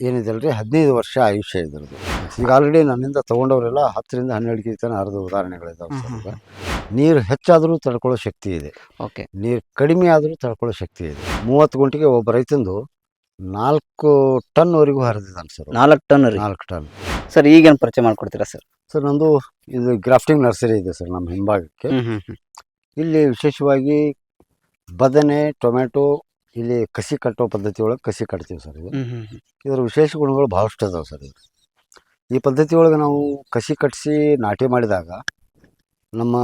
ಏನಿದೆ ರೀ ಹದಿನೈದು ವರ್ಷ ಆಯುಷ್ಯ ಇದ್ರದ್ದು ಈಗ ಆಲ್ರೆಡಿ ನನ್ನಿಂದ ತೊಗೊಂಡವರೆಲ್ಲ ಹತ್ತರಿಂದ ಹನ್ನೆರಡು ಕೆಜಿ ತನಕ ಹರಿದ ಉದಾಹರಣೆಗಳಿದ್ದಾವೆ ಸರ್ ಈಗ. ನೀರು ಹೆಚ್ಚಾದರೂ ತಡ್ಕೊಳ್ಳೋ ಶಕ್ತಿ ಇದೆ. ಓಕೆ. ನೀರು ಕಡಿಮೆ ಆದರೂ ತಡ್ಕೊಳ್ಳೋ ಶಕ್ತಿ ಇದೆ. ಮೂವತ್ತು ಗುಂಟಿಗೆ ಒಬ್ಬ ರೈತಂದು ನಾಲ್ಕು ಟನ್ವರೆಗೂ ಹರಿದಿದ್ದಾನೆ ಸರ್ ನಾಲ್ಕು ಟನ್ ರೀ ನಾಲ್ಕು ಟನ್. ಸರ್ ಈಗೇನು ಪರಿಚಯ ಮಾಡ್ಕೊಡ್ತೀರಾ ಸರ್? ಸರ್ ನಂದು ಇದು ಗ್ರಾಫ್ಟಿಂಗ್ ನರ್ಸರಿ ಇದೆ ಸರ್ ನಮ್ಮ ಹಿಂಭಾಗಕ್ಕೆ. ಇಲ್ಲಿ ವಿಶೇಷವಾಗಿ ಬದನೆ ಟೊಮೆಟೊ ಇಲ್ಲಿ ಕಸಿ ಕಟ್ಟೋ ಪದ್ಧತಿ ಒಳಗೆ ಕಸಿ ಕಟ್ತೀವಿ ಸರ್ ಇದು. ಇದರ ವಿಶೇಷ ಗುಣಗಳು ಭಾಳಷ್ಟು ಅದಾವೆ ಸರ್ ಇದು ಈ ಪದ್ಧತಿ ಒಳಗೆ ನಾವು ಕಸಿ ಕಟ್ಟಿಸಿ ನಾಟಿ ಮಾಡಿದಾಗ ನಮ್ಮ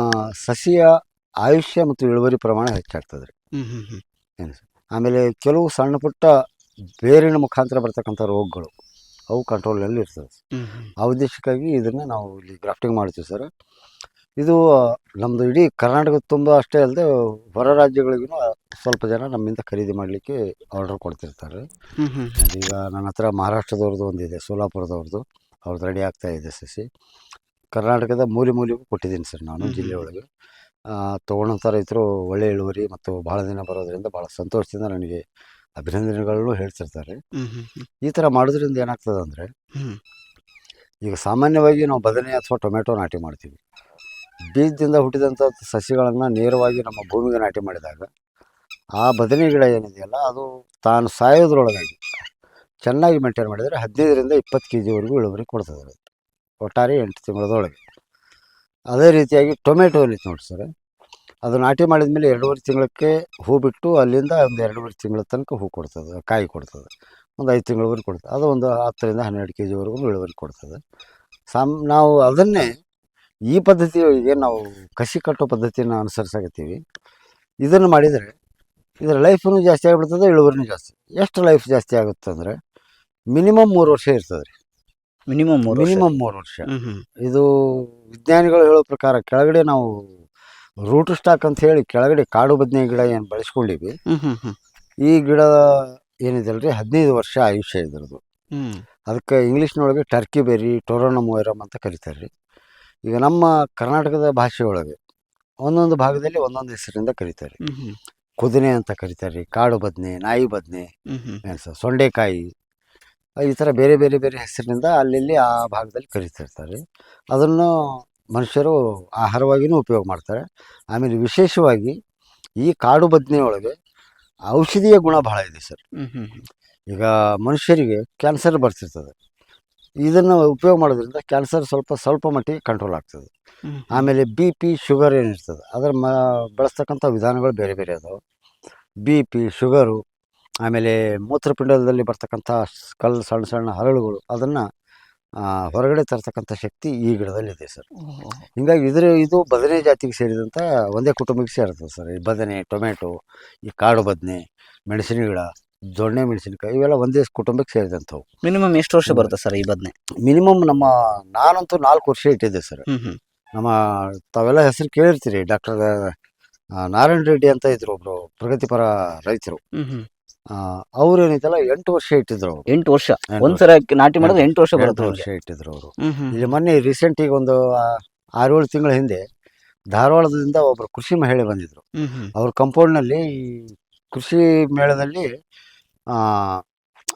ಸಸಿಯ ಆಯುಷ್ಯ ಮತ್ತು ಇಳುವರಿ ಪ್ರಮಾಣ ಹೆಚ್ಚಾಗ್ತದೆ ರೀ ಏನು ಸರ್? ಆಮೇಲೆ ಕೆಲವು ಸಣ್ಣ ಪುಟ್ಟ ಬೇರಿನ ಮುಖಾಂತರ ಬರ್ತಕ್ಕಂಥ ರೋಗಗಳು ಅವು ಕಂಟ್ರೋಲ್ನಲ್ಲಿ ಇರ್ತದೆ ಆ ಉದ್ದೇಶಕ್ಕಾಗಿ ಇದನ್ನು ನಾವು ಇಲ್ಲಿ ಗ್ರಾಫ್ಟಿಂಗ್ ಮಾಡ್ತೀವಿ ಸರ್. ಇದು ನಮ್ಮದು ಇಡೀ ಕರ್ನಾಟಕದ ತುಂಬ ಅಷ್ಟೇ ಅಲ್ಲದೆ ಹೊರ ರಾಜ್ಯಗಳಿಗೂ ಸ್ವಲ್ಪ ಜನ ನಮ್ಮಿಂದ ಖರೀದಿ ಮಾಡಲಿಕ್ಕೆ ಆರ್ಡರ್ ಕೊಡ್ತಿರ್ತಾರೆ. ಈಗ ನನ್ನ ಹತ್ರ ಮಹಾರಾಷ್ಟ್ರದವ್ರದ್ದು ಒಂದಿದೆ ಸೋಲಾಪುರದವ್ರದ್ದು ಅವ್ರದ್ದು ರೆಡಿ ಆಗ್ತಾ ಇದೆ ಸಸಿ. ಕರ್ನಾಟಕದ ಮೂಲೆ ಮೂಲೆಗೂ ಕೊಟ್ಟಿದ್ದೀನಿ ಸರ್ ನಾನು ಜಿಲ್ಲೆಯೊಳಗೆ. ಜಿಲ್ಲೆ ಒಳಗೆ ತೊಗೊಂಡಂಥ ರೈತರು ಒಳ್ಳೆ ಇಳುವರಿ ಮತ್ತು ಭಾಳ ದಿನ ಬರೋದ್ರಿಂದ ಭಾಳ ಸಂತೋಷದಿಂದ ನನಗೆ ಅಭಿನಂದನೆಗಳನ್ನು ಹೇಳ್ತಿರ್ತಾರೆ. ಈ ಥರ ಮಾಡೋದ್ರಿಂದ ಏನಾಗ್ತದೆ ಅಂದರೆ ಈಗ ಸಾಮಾನ್ಯವಾಗಿ ನಾವು ಬದನೆ ಅಥವಾ ಟೊಮೆಟೊ ನಾಟಿ ಮಾಡ್ತೀವಿ. ಬೀಜದಿಂದ ಹುಟ್ಟಿದಂಥ ಸಸಿಗಳನ್ನು ನೇರವಾಗಿ ನಮ್ಮ ಭೂಮಿಗೆ ನಾಟಿ ಮಾಡಿದಾಗ ಆ ಬದನೆ ಗಿಡ ಏನಿದೆಯಲ್ಲ, ಅದು ತಾನು ಸಾಯೋದ್ರೊಳಗಾಗಿ ಚೆನ್ನಾಗಿ ಮೇಂಟೈನ್ ಮಾಡಿದರೆ ಹದಿನೈದರಿಂದ ಇಪ್ಪತ್ತು ಕೆ ಜಿವರೆಗೂ ಇಳುವರಿ ಕೊಡ್ತದೆ. ರೈತ ಒಟ್ಟಾರೆ ಎಂಟು ತಿಂಗಳದೊಳಗೆ. ಅದೇ ರೀತಿಯಾಗಿ ಟೊಮೆಟೊ ಅಲ್ಲಿ ನೋಡಿ ಸರ್, ಅದು ನಾಟಿ ಮಾಡಿದ ಮೇಲೆ ಎರಡೂವರೆ ತಿಂಗಳಕ್ಕೆ ಹೂ ಬಿಟ್ಟು ಅಲ್ಲಿಂದ ಒಂದು ಎರಡೂವರೆ ತಿಂಗಳ ತನಕ ಹೂ ಕೊಡ್ತದೆ, ಕಾಯಿ ಕೊಡ್ತದೆ. ಒಂದು ಐದು ತಿಂಗಳವರೆಗೂ ಕೊಡ್ತದೆ. ಅದು ಒಂದು ಹತ್ತರಿಂದ ಹನ್ನೆರಡು ಕೆ ಜಿವರೆಗೂ ಇಳುವರಿ ಕೊಡ್ತದೆ. ಸಾಮ್, ನಾವು ಅದನ್ನೇ ಈ ಪದ್ಧತಿಯೊಳಗೆ ನಾವು ಕಸಿ ಕಟ್ಟೋ ಪದ್ಧತಿಯನ್ನು ಅನುಸರಿಸಾಕತ್ತೀವಿ. ಇದನ್ನು ಮಾಡಿದರೆ ಇದರ ಲೈಫ್ನು ಜಾಸ್ತಿ ಆಗಿಬಿಡ್ತದೆ ಇಳುವರಿನೂ ಜಾಸ್ತಿ. ಎಷ್ಟು ಲೈಫ್ ಜಾಸ್ತಿ ಆಗುತ್ತೆ ಅಂದರೆ ಮಿನಿಮಮ್ ಮೂರು ವರ್ಷ ಇರ್ತದೆ ರೀ ಮಿನಿಮಮ್ ಮೂರು ಮಿನಿಮಮ್ ಮೂರು ವರ್ಷ. ಇದು ವಿಜ್ಞಾನಿಗಳು ಹೇಳೋ ಪ್ರಕಾರ ಕೆಳಗಡೆ ನಾವು ರೂಟ್ ಸ್ಟಾಕ್ ಅಂತ ಹೇಳಿ ಕೆಳಗಡೆ ಕಾಡು ಬದನೆ ಗಿಡ ಏನು ಬೆಳೆಸ್ಕೊಂಡಿವಿ. ಈ ಗಿಡ ಏನಿದೆ ರೀ ಹದಿನೈದು ವರ್ಷ ಆಯುಷ್ಯ ಇದರದು ಅದಕ್ಕೆ ಇಂಗ್ಲೀಷ್ನೊಳಗೆ ಟರ್ಕಿ ಬೆರಿ ಟೊರೋನಮೋಯರಮ್ ಅಂತ ಕರೀತಾರೆ ರೀ ಈಗ ನಮ್ಮ ಕರ್ನಾಟಕದ ಭಾಷೆಯೊಳಗೆ ಒಂದೊಂದು ಭಾಗದಲ್ಲಿ ಒಂದೊಂದು ಹೆಸರಿಂದ ಕರೀತಾರೆ. ಕುದನೆ ಅಂತ ಕರೀತಾರೆ ಕಾಡು ಬದನೆ ನಾಯಿ ಬದನೆ ಸೊಂಡೆಕಾಯಿ ಈ ಥರ ಬೇರೆ ಬೇರೆ ಬೇರೆ ಹೆಸರಿನಿಂದ ಅಲ್ಲಿ ಆ ಭಾಗದಲ್ಲಿ ಕರಿತಿರ್ತಾರೆ. ಅದನ್ನು ಮನುಷ್ಯರು ಆಹಾರವಾಗಿಯೂ ಉಪಯೋಗ ಮಾಡ್ತಾರೆ. ಆಮೇಲೆ ವಿಶೇಷವಾಗಿ ಈ ಕಾಡು ಬದನೆಯೊಳಗೆ ಔಷಧೀಯ ಗುಣ ಬಹಳ ಇದೆ ಸರ್. ಈಗ ಮನುಷ್ಯರಿಗೆ ಕ್ಯಾನ್ಸರ್ ಬರ್ತಿರ್ತದೆ. ಇದನ್ನು ಉಪಯೋಗ ಮಾಡೋದ್ರಿಂದ ಕ್ಯಾನ್ಸರ್ ಸ್ವಲ್ಪ ಸ್ವಲ್ಪ ಮಟ್ಟಿಗೆ ಕಂಟ್ರೋಲ್ ಆಗ್ತದೆ. ಆಮೇಲೆ ಬಿ ಪಿ ಶುಗರ್ ಏನಿರ್ತದೆ ಅದರ ಮ ಬಳಸ್ತಕ್ಕಂಥ ವಿಧಾನಗಳು ಬೇರೆ ಬೇರೆ ಅದಾವೆ. ಬಿ ಪಿ ಶುಗರು ಆಮೇಲೆ ಮೂತ್ರಪಿಂಡದಲ್ಲಿ ಬರ್ತಕ್ಕಂಥ ಕಲ್ಲು ಸಣ್ಣ ಸಣ್ಣ ಹರಳುಗಳು ಅದನ್ನು ಹೊರಗಡೆ ತರ್ತಕ್ಕಂಥ ಶಕ್ತಿ ಈ ಗಿಡದಲ್ಲಿದೆ ಸರ್. ಓಹೋ. ಹಿಂಗಾಗಿ ಇದ್ರ ಇದು ಬದನೆ ಜಾತಿಗೆ ಸೇರಿದಂಥ ಒಂದೇ ಕುಟುಂಬಕ್ಕೆ ಸೇರ್ತದೆ ಸರ್. ಈ ಬದನೆ ಟೊಮೆಟೊ ಈ ಕಾಡು ಬದನೆ ಮೆಣಸಿನ ಗಿಡ ದೊಣ್ಣೆ ಮೆಣಸಿನಕಾಯಿ ಇವೆಲ್ಲ ಒಂದೇ ಕುಟುಂಬಕ್ಕೆ ಸೇರಿದಂಥವು. ಮಿನಿಮಮ್ ಎಷ್ಟು ವರ್ಷ ಬರುತ್ತೆ ಸರ್ ಈ ಬದನೆ? ಮಿನಿಮಮ್ ನಮ್ಮ ನಾನಂತೂ ನಾಲ್ಕು ವರ್ಷ ಇಟ್ಟಿದ್ದೆ ಸರ್. ನಮ್ಮ ತಾವೆಲ್ಲ ಹೆಸರು ಕೇಳಿರ್ತೀರಿ ಡಾಕ್ಟರ್ ನಾರಾಯಣ ರೆಡ್ಡಿ ಅಂತ ಇದ್ರು ಒಬ್ರು ಪ್ರಗತಿಪರ ರೈತರು. ಅವ್ರು ಏನೈತಲ್ಲ ಎಂಟು ವರ್ಷ ಇಟ್ಟಿದ್ರು ಅವರು. ಎಂಟು ವರ್ಷ? ಒಂದ್ಸಲ ನಾಟಿ ಮಾಡಿದ್ರೆ ಎಂಟು ವರ್ಷ ಬರುತ್ತೆ ವರ್ಷ ಇಟ್ಟಿದ್ರು ಅವರು. ಇಲ್ಲಿ ಮೊನ್ನೆ ರೀಸೆಂಟ್ ಈಗ ಒಂದು ಆರೇಳು ತಿಂಗಳ ಹಿಂದೆ ಧಾರವಾಡದಿಂದ ಒಬ್ರು ಕೃಷಿ ಮಹಿಳೆ ಬಂದಿದ್ರು. ಅವ್ರ ಕಂಪೌಂಡ್ನಲ್ಲಿ ಈ ಕೃಷಿ ಮೇಳದಲ್ಲಿ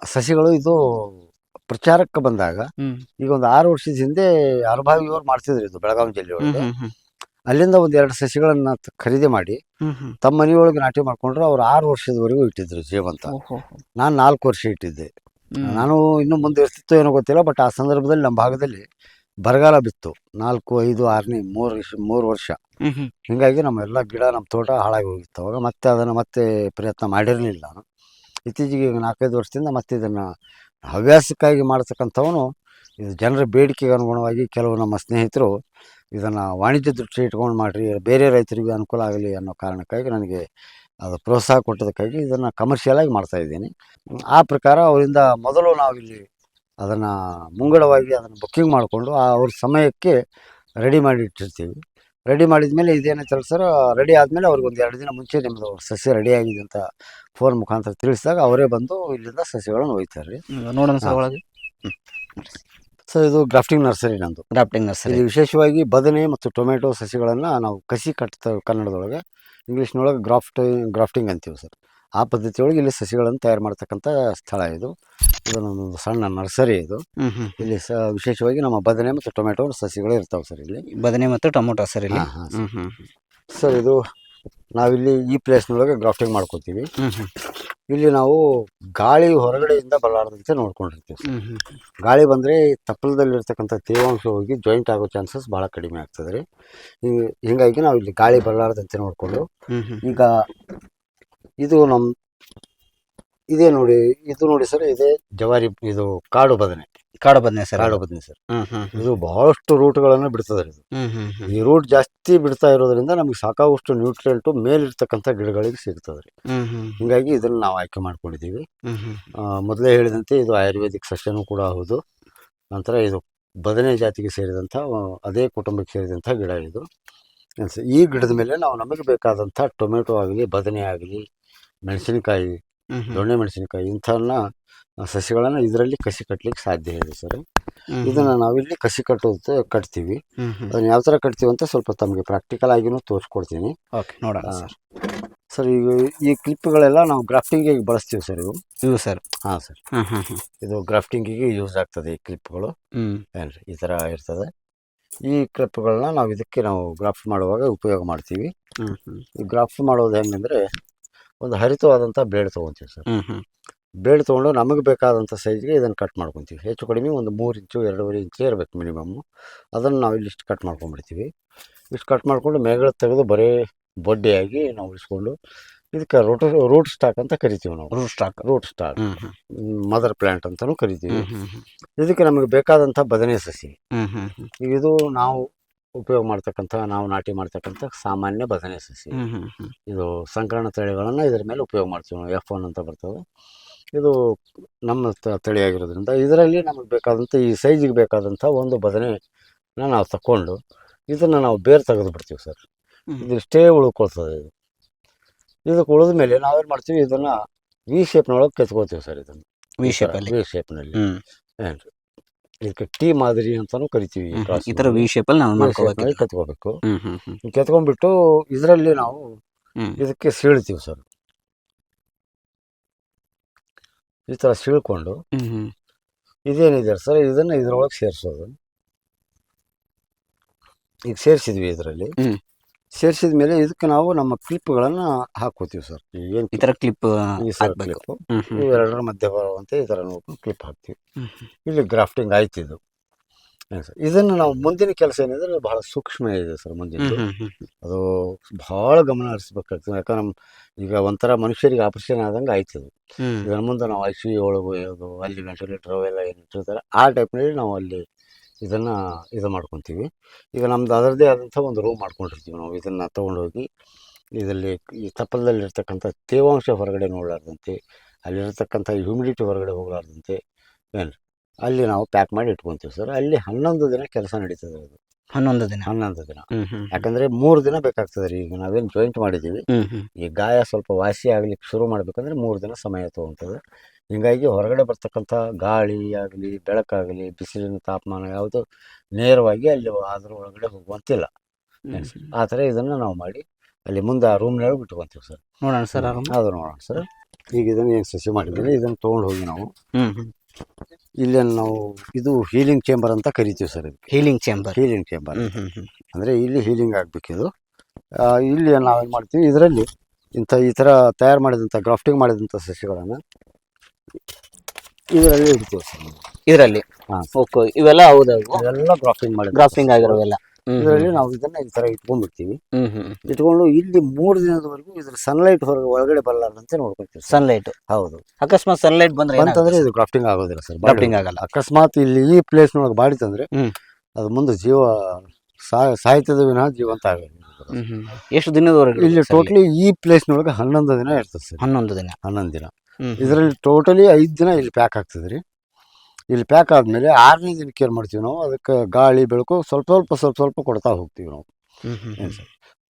ಸಸಿಗಳು ಇದು ಪ್ರಚಾರಕ್ಕೆ ಬಂದಾಗ ಈಗ ಒಂದು ಆರು ವರ್ಷದ ಹಿಂದೆ ಅನುಭವಿಯವ್ರು ಮಾಡ್ತಿದ್ರು ಇದು ಬೆಳಗಾವಿ ಜಿಲ್ಲೆ ಒಳಗೆ. ಅಲ್ಲಿಂದ ಒಂದು ಎರಡು ಸಸಿಗಳನ್ನ ತ- ಖರೀದಿ ಮಾಡಿ ತಮ್ಮ ಮನೆಯೊಳಗೆ ನಾಟಿ ಮಾಡ್ಕೊಂಡ್ರು ಅವ್ರು ಆರು ವರ್ಷದವರೆಗೂ ಇಟ್ಟಿದ್ರು ಜೀವಂತ. ನಾನು ನಾಲ್ಕು ವರ್ಷ ಇಟ್ಟಿದ್ದೆ. ನಾನು ಇನ್ನು ಮುಂದೆ ಇರ್ತಿತ್ತು ಏನೋ ಗೊತ್ತಿಲ್ಲ ಬಟ್ ಆ ಸಂದರ್ಭದಲ್ಲಿ ನಮ್ಮ ಭಾಗದಲ್ಲಿ ಬರಗಾಲ ಬಿತ್ತು. ನಾಲ್ಕು ಐದು ಆರನೇ ಮೂರು ವರ್ಷ. ಮೂರು ವರ್ಷ ಹೀಗಾಗಿ ನಮ್ಮ ಎಲ್ಲ ಗಿಡ ನಮ್ಮ ತೋಟ ಹಾಳಾಗಿ ಹೋಗಿತ್ತು. ಅವಾಗ ಮತ್ತೆ ಅದನ್ನು ಮತ್ತೆ ಪ್ರಯತ್ನ ಮಾಡಿರಲಿಲ್ಲ ನಾನು. ಇತ್ತೀಚೆಗೆ ನಾಲ್ಕೈದು ವರ್ಷದಿಂದ ಮತ್ತೆ ಇದನ್ನು ಹವ್ಯಾಸಕ್ಕಾಗಿ ಮಾಡ್ತಕ್ಕಂಥವನು, ಇದು ಜನರ ಬೇಡಿಕೆಗೆ ಅನುಗುಣವಾಗಿ ಕೆಲವು ನಮ್ಮ ಸ್ನೇಹಿತರು ಇದನ್ನು ವಾಣಿಜ್ಯ ದೃಷ್ಟಿ ಇಟ್ಕೊಂಡು ಮಾಡಿರಿ, ಬೇರೆ ರೈತರಿಗೆ ಅನುಕೂಲ ಆಗಲಿ ಅನ್ನೋ ಕಾರಣಕ್ಕಾಗಿ ನನಗೆ ಅದು ಪ್ರೋತ್ಸಾಹ ಕೊಟ್ಟದಕ್ಕಾಗಿ ಇದನ್ನು ಮಾಡ್ತಾ ಇದ್ದೀನಿ. ಆ ಪ್ರಕಾರ ಅವರಿಂದ ಮೊದಲು ನಾವಿಲ್ಲಿ ಅದನ್ನು ಮುಂಗಡವಾಗಿ ಅದನ್ನು ಬುಕ್ಕಿಂಗ್ ಮಾಡಿಕೊಂಡು ಅವ್ರ ಸಮಯಕ್ಕೆ ರೆಡಿ ಮಾಡಿ ಇಟ್ಟಿರ್ತೀವಿ. ರೆಡಿ ಮಾಡಿದ ಮೇಲೆ ಇದೇನೈತಲ್ಲ ಸರ್ ರೆಡಿ ಆದಮೇಲೆ ಅವ್ರಿಗೆ ಒಂದು ಎರಡು ದಿನ ಮುಂಚೆ ನಿಮ್ಮದು ಸಸ್ಯ ರೆಡಿ ಆಗಿದೆ ಅಂತ ಫೋನ್ ಮುಖಾಂತರ ತಿಳಿಸಿದಾಗ ಅವರೇ ಬಂದು ಇಲ್ಲಿಂದ ಸಸ್ಯಗಳನ್ನು ಒಯ್ತಾರೆ. ರೀ ನೋಡೋಣ ಸರ್. ಒಳಗೆ. ಸರ್ ಇದು ಗ್ರಾಫ್ಟಿಂಗ್ ನರ್ಸರಿ ನಂದು. Grafting nursery. ವಿಶೇಷವಾಗಿ ಬದನೆ ಮತ್ತು ಟೊಮೆಟೊ ಸಸಿಗಳನ್ನು ನಾವು ಕಸಿ ಕಟ್ತೇವೆ ಕನ್ನಡದೊಳಗೆ ಇಂಗ್ಲೀಷ್ನೊಳಗೆ ಗ್ರಾಫ್ಟಿಂಗ್ ಗ್ರಾಫ್ಟಿಂಗ್ ಅಂತೀವಿ ಸರ್. ಆ ಪದ್ಧತಿಯೊಳಗೆ ಇಲ್ಲಿ ಸಸಿಗಳನ್ನು ತಯಾರು ಮಾಡ್ತಕ್ಕಂಥ ಸ್ಥಳ ಇದು. ಇದನ್ನೊಂದು ಸಣ್ಣ ನರ್ಸರಿ ಇದು. ಇಲ್ಲಿ ಸ ವಿಶೇಷವಾಗಿ ನಮ್ಮ ಬದನೆ ಮತ್ತು ಟೊಮೆಟೊ ಸಸಿಗಳು ಇರ್ತಾವೆ ಸರ್ ಇಲ್ಲಿ. ಬದನೆ ಮತ್ತು ಟೊಮೊಟೊ ಸರ್ ಇಲ್ಲಿ? ಹಾಂ ಹಾಂ ಹ್ಮ್ ಹ್ಮ್ ಸರ್ ಇದು ನಾವಿಲ್ಲಿ ಈ ಪ್ಲೇಸ್ನೊಳಗೆ ಗ್ರಾಫ್ಟಿಂಗ್ ಮಾಡ್ಕೋತೀವಿ. ಹ್ಮ್ ಹ್ಮ್. ಇಲ್ಲಿ ನಾವು ಗಾಳಿ ಹೊರಗಡೆಯಿಂದ ಬರಲಾರ್ದಂತೆ ನೋಡ್ಕೊಂಡಿರ್ತೀವಿ ಸರ್. ಹ್ಮ್ ಹ್ಮ್ ಗಾಳಿ ಬಂದರೆ ತಪ್ಪಲದಲ್ಲಿರ್ತಕ್ಕಂಥ ತೇವಾಂಶ ಹೋಗಿ ಜಾಯಿಂಟ್ ಆಗೋ ಚಾನ್ಸಸ್ ಭಾಳ ಕಡಿಮೆ ಆಗ್ತದೆ ರೀ. ಹಿಂಗೆ ಹೀಗಾಗಿ ನಾವು ಇಲ್ಲಿ ಗಾಳಿ ಬರಲಾರದಂತೆ ನೋಡಿಕೊಂಡು ಹ್ಮ್ ಹ್ಮ್ ಈಗ ಇದು ನಮ್ಮ ಇದೇ ನೋಡಿ ಇದು ನೋಡಿ ಸರ್ ಇದೇ ಜವಾರಿ ಇದು ಕಾಡು ಬದನೆ. ಕಾಡು ಬದನೆ ಸರ್ ಕಾಡು ಬದನೆ ಸರ್. ಹ್ಮ್ ಹ್ಮ್ ಇದು ಬಹಳಷ್ಟು ರೂಟ್ಗಳನ್ನು ಬಿಡ್ತದೆ ರೀ ಇದು. ಹ್ಮ್ ಹ್ಮ್ ಹ್ಮ್. ಈ ರೂಟ್ ಜಾಸ್ತಿ ಬಿಡ್ತಾ ಇರೋದ್ರಿಂದ ನಮಗೆ ಸಾಕಾಗುವಷ್ಟು ನ್ಯೂಟ್ರಿಯಂಟ್ ಮೇಲಿರ್ತಕ್ಕಂಥ ಗಿಡಗಳಿಗೆ ಸಿಗ್ತದೆ ರೀ. ಹ್ಮ್ ಹ್ಮ್ ಹೀಗಾಗಿ ಇದನ್ನು ನಾವು ಆಯ್ಕೆ ಮಾಡ್ಕೊಂಡಿದ್ದೀವಿ ಹ್ಮ್ ಹ್ಮ್. ಆ, ಮೊದಲೇ ಹೇಳಿದಂತೆ ಇದು ಆಯುರ್ವೇದಿಕ್ ಸಸ್ಯನೂ ಕೂಡ ಹೌದು. ನಂತರ ಇದು ಬದನೆ ಜಾತಿಗೆ ಸೇರಿದಂಥ ಆ, ಅದೇ ಕುಟುಂಬಕ್ಕೆ ಸೇರಿದಂಥ ಗಿಡ ಇದು. ಈ ಗಿಡದ ಮೇಲೆ ನಾವು ನಮಗೆ ಬೇಕಾದಂಥ ಟೊಮೆಟೊ ಆಗಲಿ ಬದನೆ ಆಗಲಿ ಮೆಣಸಿನಕಾಯಿ ದೊಣ್ಣೆ ಮೆಣಸಿನಕಾಯಿ ಇಂಥವನ್ನ ಸಸಿಗಳನ್ನು ಇದರಲ್ಲಿ ಕಸಿ ಕಟ್ಟಲಿಕ್ಕೆ ಸಾಧ್ಯ ಇದೆ ಸರ್. ಇದನ್ನ ನಾವಿಲ್ಲಿ ಕಸಿ ಕಟ್ಟೋದು ಕಟ್ತೀವಿ. ಅದನ್ನು ಯಾವ ಥರ ಕಟ್ತೀವಿ ಅಂತ ಸ್ವಲ್ಪ ತಮಗೆ ಪ್ರಾಕ್ಟಿಕಲ್ ಆಗಿನೂ ತೋರಿಸ್ಕೊಡ್ತೀನಿ. ಓಕೆ ನೋಡೋಣ ಸರ್. ಸರ್ ಈಗ ಈ ಕ್ಲಿಪ್ಗಳೆಲ್ಲ ನಾವು ಗ್ರಾಫ್ಟಿಂಗಿಗೆ ಬಳಸ್ತೀವಿ ಸರ್ ಇವು. ಇವು ಸರ್. ಹಾಂ ಸರ್. ಇದು ಗ್ರಾಫ್ಟಿಂಗಿಗೆ ಯೂಸ್ ಆಗ್ತದೆ ಈ ಕ್ಲಿಪ್ಗಳು ಏನ್ರಿ ಈ ಥರ ಇರ್ತದೆ. ಈ ಕ್ಲಿಪ್ಗಳನ್ನ ನಾವು ಇದಕ್ಕೆ ನಾವು ಗ್ರಾಫ್ಟ್ ಮಾಡುವಾಗ ಉಪಯೋಗ ಮಾಡ್ತೀವಿ. ಈ ಗ್ರಾಫ್ಟ್ ಮಾಡೋದು ಹೆಂಗಂದ್ರೆ ಒಂದು ಹರಿತವಾದಂಥ ಬೇಳೆ ತೊಗೊತೀವಿ ಸರ್. ಬೇಳೆ ತೊಗೊಂಡು ನಮಗೆ ಬೇಕಾದಂಥ ಸೈಜ್ಗೆ ಇದನ್ನು ಕಟ್ ಮಾಡ್ಕೊತೀವಿ ಹೆಚ್ಚು ಕಡಿಮೆ ಒಂದು ಮೂರು ಇಂಚು ಎರಡೂವರೆ ಇಂಚು ಇರಬೇಕು ಮಿನಿಮಮ್ಮು ಅದನ್ನು ನಾವು ಇಲ್ಲಿ ಇಷ್ಟು ಕಟ್ ಮಾಡ್ಕೊಂಡ್ಬಿಡ್ತೀವಿ. ಇಷ್ಟು ಕಟ್ ಮಾಡಿಕೊಂಡು ಮೇಗಳ ತೆಗೆದು ಬರೀ ಬೊಡ್ಡೆಯಾಗಿ ನಾವು ಉಳಿಸ್ಕೊಂಡು ಇದಕ್ಕೆ ರೂಟ್ ರೂಟ್ ಸ್ಟಾಕ್ ಅಂತ ಕರಿತೀವಿ ನಾವು. Root stock. Root stock. Mother plant ಅಂತಲೂ ಕರಿತೀವಿ. ಇದಕ್ಕೆ ನಮಗೆ ಬೇಕಾದಂಥ ಬದನೆ ಸಸಿ. ಇದು ನಾವು ಉಪಯೋಗ ಮಾಡ್ತಕ್ಕಂಥ ನಾವು ನಾಟಿ ಮಾಡ್ತಕ್ಕಂಥ ಸಾಮಾನ್ಯ ಬದನೆ ಸಸಿ. ಇದು ಸಂಕರಣ ತಳಿಗಳನ್ನು ಇದರ ಮೇಲೆ ಉಪಯೋಗ ಮಾಡ್ತೀವಿ ನಾವು ಎಫ್ ಒನ್ ಅಂತ ಬರ್ತದೆ. ಇದು ನಮ್ಮ ತಳಿಯಾಗಿರೋದ್ರಿಂದ ಇದರಲ್ಲಿ ನಮಗೆ ಬೇಕಾದಂಥ ಈ ಸೈಜಿಗೆ ಬೇಕಾದಂಥ ಒಂದು ಬದನೆನ ನಾವು ತಗೊಂಡು ಇದನ್ನು ನಾವು ಬೇರೆ ತೆಗೆದು ಬಿಡ್ತೀವಿ ಸರ್. ಇದು ಇಷ್ಟೇ ಉಳ್ಕೊಳ್ತದೆ ಇದು. ಇದಕ್ಕೆ ಉಳಿದ ಮೇಲೆ ನಾವೇನು ಮಾಡ್ತೀವಿ ಇದನ್ನು ವಿ ಶೇಪ್ನೊಳಗೆ ಕೆತ್ಕೋತೀವಿ ಸರ್ ಇದನ್ನು. ವಿ ಶೇಪ್ ಅಲ್ಲಿ. ವಿ ಶೇಪ್ನಲ್ಲಿ ಏನು ಏನ್ರಿ? ಇದಕ್ಕೆ ಟೀ ಮಾದರಿ ಅಂತಾನೂ ಕರಿತೀವಿ ಈ ತರ ವಿ ಶೇಪ್ ಅಲ್ಲಿ ನಾವು ಮಾಡ್ಕೋಬೇಕು. ಕೆತ್ಕೋಬೇಕು. ಕೆತ್ಕೊಂಡ್ಬಿಟ್ಟು ಇದರಲ್ಲಿ ನಾವು ಇದಕ್ಕೆ ಸೀಳ್ತೀವಿ ಸರ್. ಈ ಥರ ಸೀಳ್ಕೊಂಡು ಇದೇನಿದೆ ಸರ್? ಇದನ್ನು ಇದ್ರೊಳಗೆ ಸೇರಿಸೋದು. ಈಗ ಸೇರಿಸಿದ್ವಿ ಇದರಲ್ಲಿ. ಸೇರಿಸಿದ ಮೇಲೆ ಇದಕ್ಕೆ ನಾವು ನಮ್ಮ ಕ್ಲಿಪ್ಗಳನ್ನು ಹಾಕೋತೀವಿ ಸರ್. ಏನು ಈ ಥರ ಕ್ಲಿಪ್? ಈ ಸರ್ ಹಾಕ್ಬೇಕು. Clip hmm hmm. ಇವೆರಡರ ಮಧ್ಯೆ ಬರುವಂತೆ ಈ ಥರ ನೋಡ್ಕೊಂಡು ಕ್ಲಿಪ್ ಹಾಕ್ತೀವಿ. ಹ್ಮ್ ಹ್ಮ್. ಇಲ್ಲಿ ಗ್ರಾಫ್ಟಿಂಗ್ ಆಯ್ತು ಇದು. ಏನ್ ಸರ್? ಇದನ್ನು ನಾವು ಮುಂದಿನ ಕೆಲಸ ಏನಿದ್ರೆ ಬಹಳ ಸೂಕ್ಷ್ಮ ಇದೆ ಸರ್ ಮುಂದಿನ ಹ್ಮ್ ಹ್ಮ್ ಹ್ಮ್. ಅದು ಭಾಳ ಗಮನ ಹರಿಸ್ಬೇಕಾಗ್ತದೆ. ಯಾಕಂದ್ರೆ ನಮ್ಮ ಈಗ ಒಂಥರ ಮನುಷ್ಯರಿಗೆ ಆಪರೇಷನ್ ಆದಂಗೆ ಆಯ್ತು ಇದು. ಹ್ಮ್. ಇದರ ಮುಂದೆ ನಾವು ಐ ಸಿ ಯು ಒಳಗೆ ಒಯ್ಯೋದು ಅಲ್ಲಿ ವೆಂಟಿಲೇಟರ್ ಅವೆಲ್ಲ ಏನು ಇಟ್ಟಿರ್ತಾರೆ ಆ ಟೈಪ್ನಲ್ಲಿ ನಾವು ಅಲ್ಲಿ ಇದನ್ನು ಇದು ಮಾಡ್ಕೊತೀವಿ. ಈಗ ನಮ್ದು ಅದರದ್ದೇ ಆದಂಥ ಒಂದು ರೂಮ್ ಮಾಡ್ಕೊಂಡಿರ್ತೀವಿ ನಾವು. ಇದನ್ನು ತೊಗೊಂಡೋಗಿ ಇದರಲ್ಲಿ ಈ ತಪ್ಪಲದಲ್ಲಿರ್ತಕ್ಕಂಥ ತೇವಾಂಶ ಹೊರಗಡೆ ನೋಡಲಾರ್ದಂತೆ ಅಲ್ಲಿರತಕ್ಕಂಥ ಹ್ಯೂಮಿಡಿಟಿ ಹೊರಗಡೆ ಹೋಗಲಾರ್ದಂತೆ ಏನು ಅಲ್ಲಿ ನಾವು ಪ್ಯಾಕ್ ಮಾಡಿ ಇಟ್ಕೊತೀವಿ ಸರ್. ಅಲ್ಲಿ ಹನ್ನೊಂದು ದಿನ ಕೆಲಸ ನಡೀತದೆ ಅದು. ಹನ್ನೊಂದು ದಿನ. ಹನ್ನೊಂದು ದಿನ. ಯಾಕಂದರೆ ಮೂರು ದಿನ ಬೇಕಾಗ್ತದೆ ರೀ. ಈಗ ನಾವೇನು ಜಾಯಿಂಟ್ ಮಾಡಿದ್ದೀವಿ. ಈ ಗಾಯ ಸ್ವಲ್ಪ ವಾಸಿ ಆಗ್ಲಿಕ್ಕೆ ಶುರು ಮಾಡಬೇಕಂದ್ರೆ ಮೂರು ದಿನ ಸಮಯ ತೊಗೊತದೆ ಹೀಗಾಗಿ ಹೊರಗಡೆ ಬರ್ತಕ್ಕಂಥ ಗಾಳಿ ಆಗಲಿ ಬೆಳಕಾಗಲಿ ಬಿಸಿಲಿನ ತಾಪಮಾನ ಯಾವುದು ನೇರವಾಗಿ ಅಲ್ಲಿ ಅದ್ರ ಒಳಗಡೆ ಹೋಗುವಂತಿಲ್ಲ. ಆ ಥರ ಇದನ್ನು ನಾವು ಮಾಡಿ ಅಲ್ಲಿ ಮುಂದೆ ಆ ರೂಮ್ನೊಳಗೆ ಬಿಟ್ಕೊತೀವಿ ಸರ್. ನೋಡೋಣ ಸರ್ ಆರಾಮ? ಅದು ನೋಡೋಣ ಸರ್. ಈಗ ಇದನ್ನು ಏನು ಸಸಿ ಮಾಡಿದ್ದೀವಿ ಇದನ್ನು ತೊಗೊಂಡು ಹೋಗಿ ನಾವು. ಇಲ್ಲಿ ನಾವು ಇದು ಹೀಲಿಂಗ್ ಚೇಂಬರ್ ಅಂತ ಕರಿತೀವಿ ಸರ್ ಇದು ಹೀಲಿಂಗ್ ಚೇಂಬರ್ ಹೀಲಿಂಗ್ ಚೇಂಬರ್ ಅಂದರೆ ಇಲ್ಲಿ ಹೀಲಿಂಗ್ ಆಗಬೇಕಿದು ಇಲ್ಲಿ ನಾವೇನು ಮಾಡ್ತೀವಿ? ಇದರಲ್ಲಿ ಇಂಥ ಈ ಥರ ತಯಾರು ಮಾಡಿದಂಥ ಗ್ರಾಫ್ಟಿಂಗ್ ಮಾಡಿದಂಥ ಸಸಿಗಳನ್ನು ಇದರಲ್ಲಿ ಇಡ್ತೀವಿ ಸರ್ ಇದರಲ್ಲಿ? ಹಾ. ಓಕೆ ಇವೆಲ್ಲ ಹೌದವು ಇವೆಲ್ಲ ಗ್ರಾಫ್ಟಿಂಗ್ ಮಾಡಿ ಗ್ರಾಫ್ಟಿಂಗ್ ಆಗಿರೋವೆಲ್ಲ. ಇದರಲ್ಲಿ ನಾವು ಇದನ್ನ ಈ ತರ ಇಟ್ಕೊಂಡ್ಬಿಡ್ತೀವಿ. ಇಟ್ಕೊಂಡು ಇಲ್ಲಿ ಮೂರು ದಿನದವರೆಗೂ ಇದ್ರ ಸನ್ಲೈಟ್ ಹೊರಗೆ ಒಳಗಡೆ ಬರಲಾರ್ದಂತೆ ನೋಡ್ಕೊಳ್ತೀವಿ ಸರ್. ಸನ್ಲೈಟ್ ಹೌದು. ಅಕಸ್ಮಾತ್ ಸನ್ಲೈಟ್ ಬಂದ್ರೆ ಅಂತಂದ್ರೆ ಇದು ಗ್ರಾಫ್ಟಿಂಗ್ ಆಗೋದಿಲ್ಲ ಸರ್. ಗ್ರಾಫ್ಟಿಂಗ್ ಆಗಲ್ಲ. ಅಕಸ್ಮಾತ್ ಇಲ್ಲಿ ಈ ಪ್ಲೇಸ್ನೊಳಗೆ ಬಾಡಿತಂದ್ರೆ ಹ್ಮ್. ಅದು ಮುಂದೆ ಜೀವ ಸಾಹಿತ್ಯದ ಸಾಯ್ತದ ವಿನಃ ಜೀವಂತ ಆಗೋದಿಲ್ಲ ಹ್ಮ್ ಎಷ್ಟು ದಿನದವರೆಗೆ ಇಲ್ಲಿ ಟೋಟ್ಲಿ ಈ ಪ್ಲೇಸ್ನೊಳಗೆ ಹನ್ನೊಂದು ದಿನ ಇರ್ತದೆ ಸರ್. ಹನ್ನೊಂದು ದಿನ. ಹನ್ನೊಂದು ದಿನ. ಇದರಲ್ಲಿ ಟೋಟಲಿ ಐದು ದಿನ ಇಲ್ಲಿ ಪ್ಯಾಕ್ ಆಗ್ತದೆ ರೀ ಇಲ್ಲಿ ಪ್ಯಾಕ್ ಆದಮೇಲೆ ಆರನೇ ದಿನಕ್ಕೆ ಏನು ಮಾಡ್ತೀವಿ ನಾವು ಅದಕ್ಕೆ ಗಾಳಿ ಬೆಳಕು ಸ್ವಲ್ಪ ಸ್ವಲ್ಪ ಸ್ವಲ್ಪ ಸ್ವಲ್ಪ ಕೊಡ್ತಾ ಹೋಗ್ತೀವಿ ನಾವು.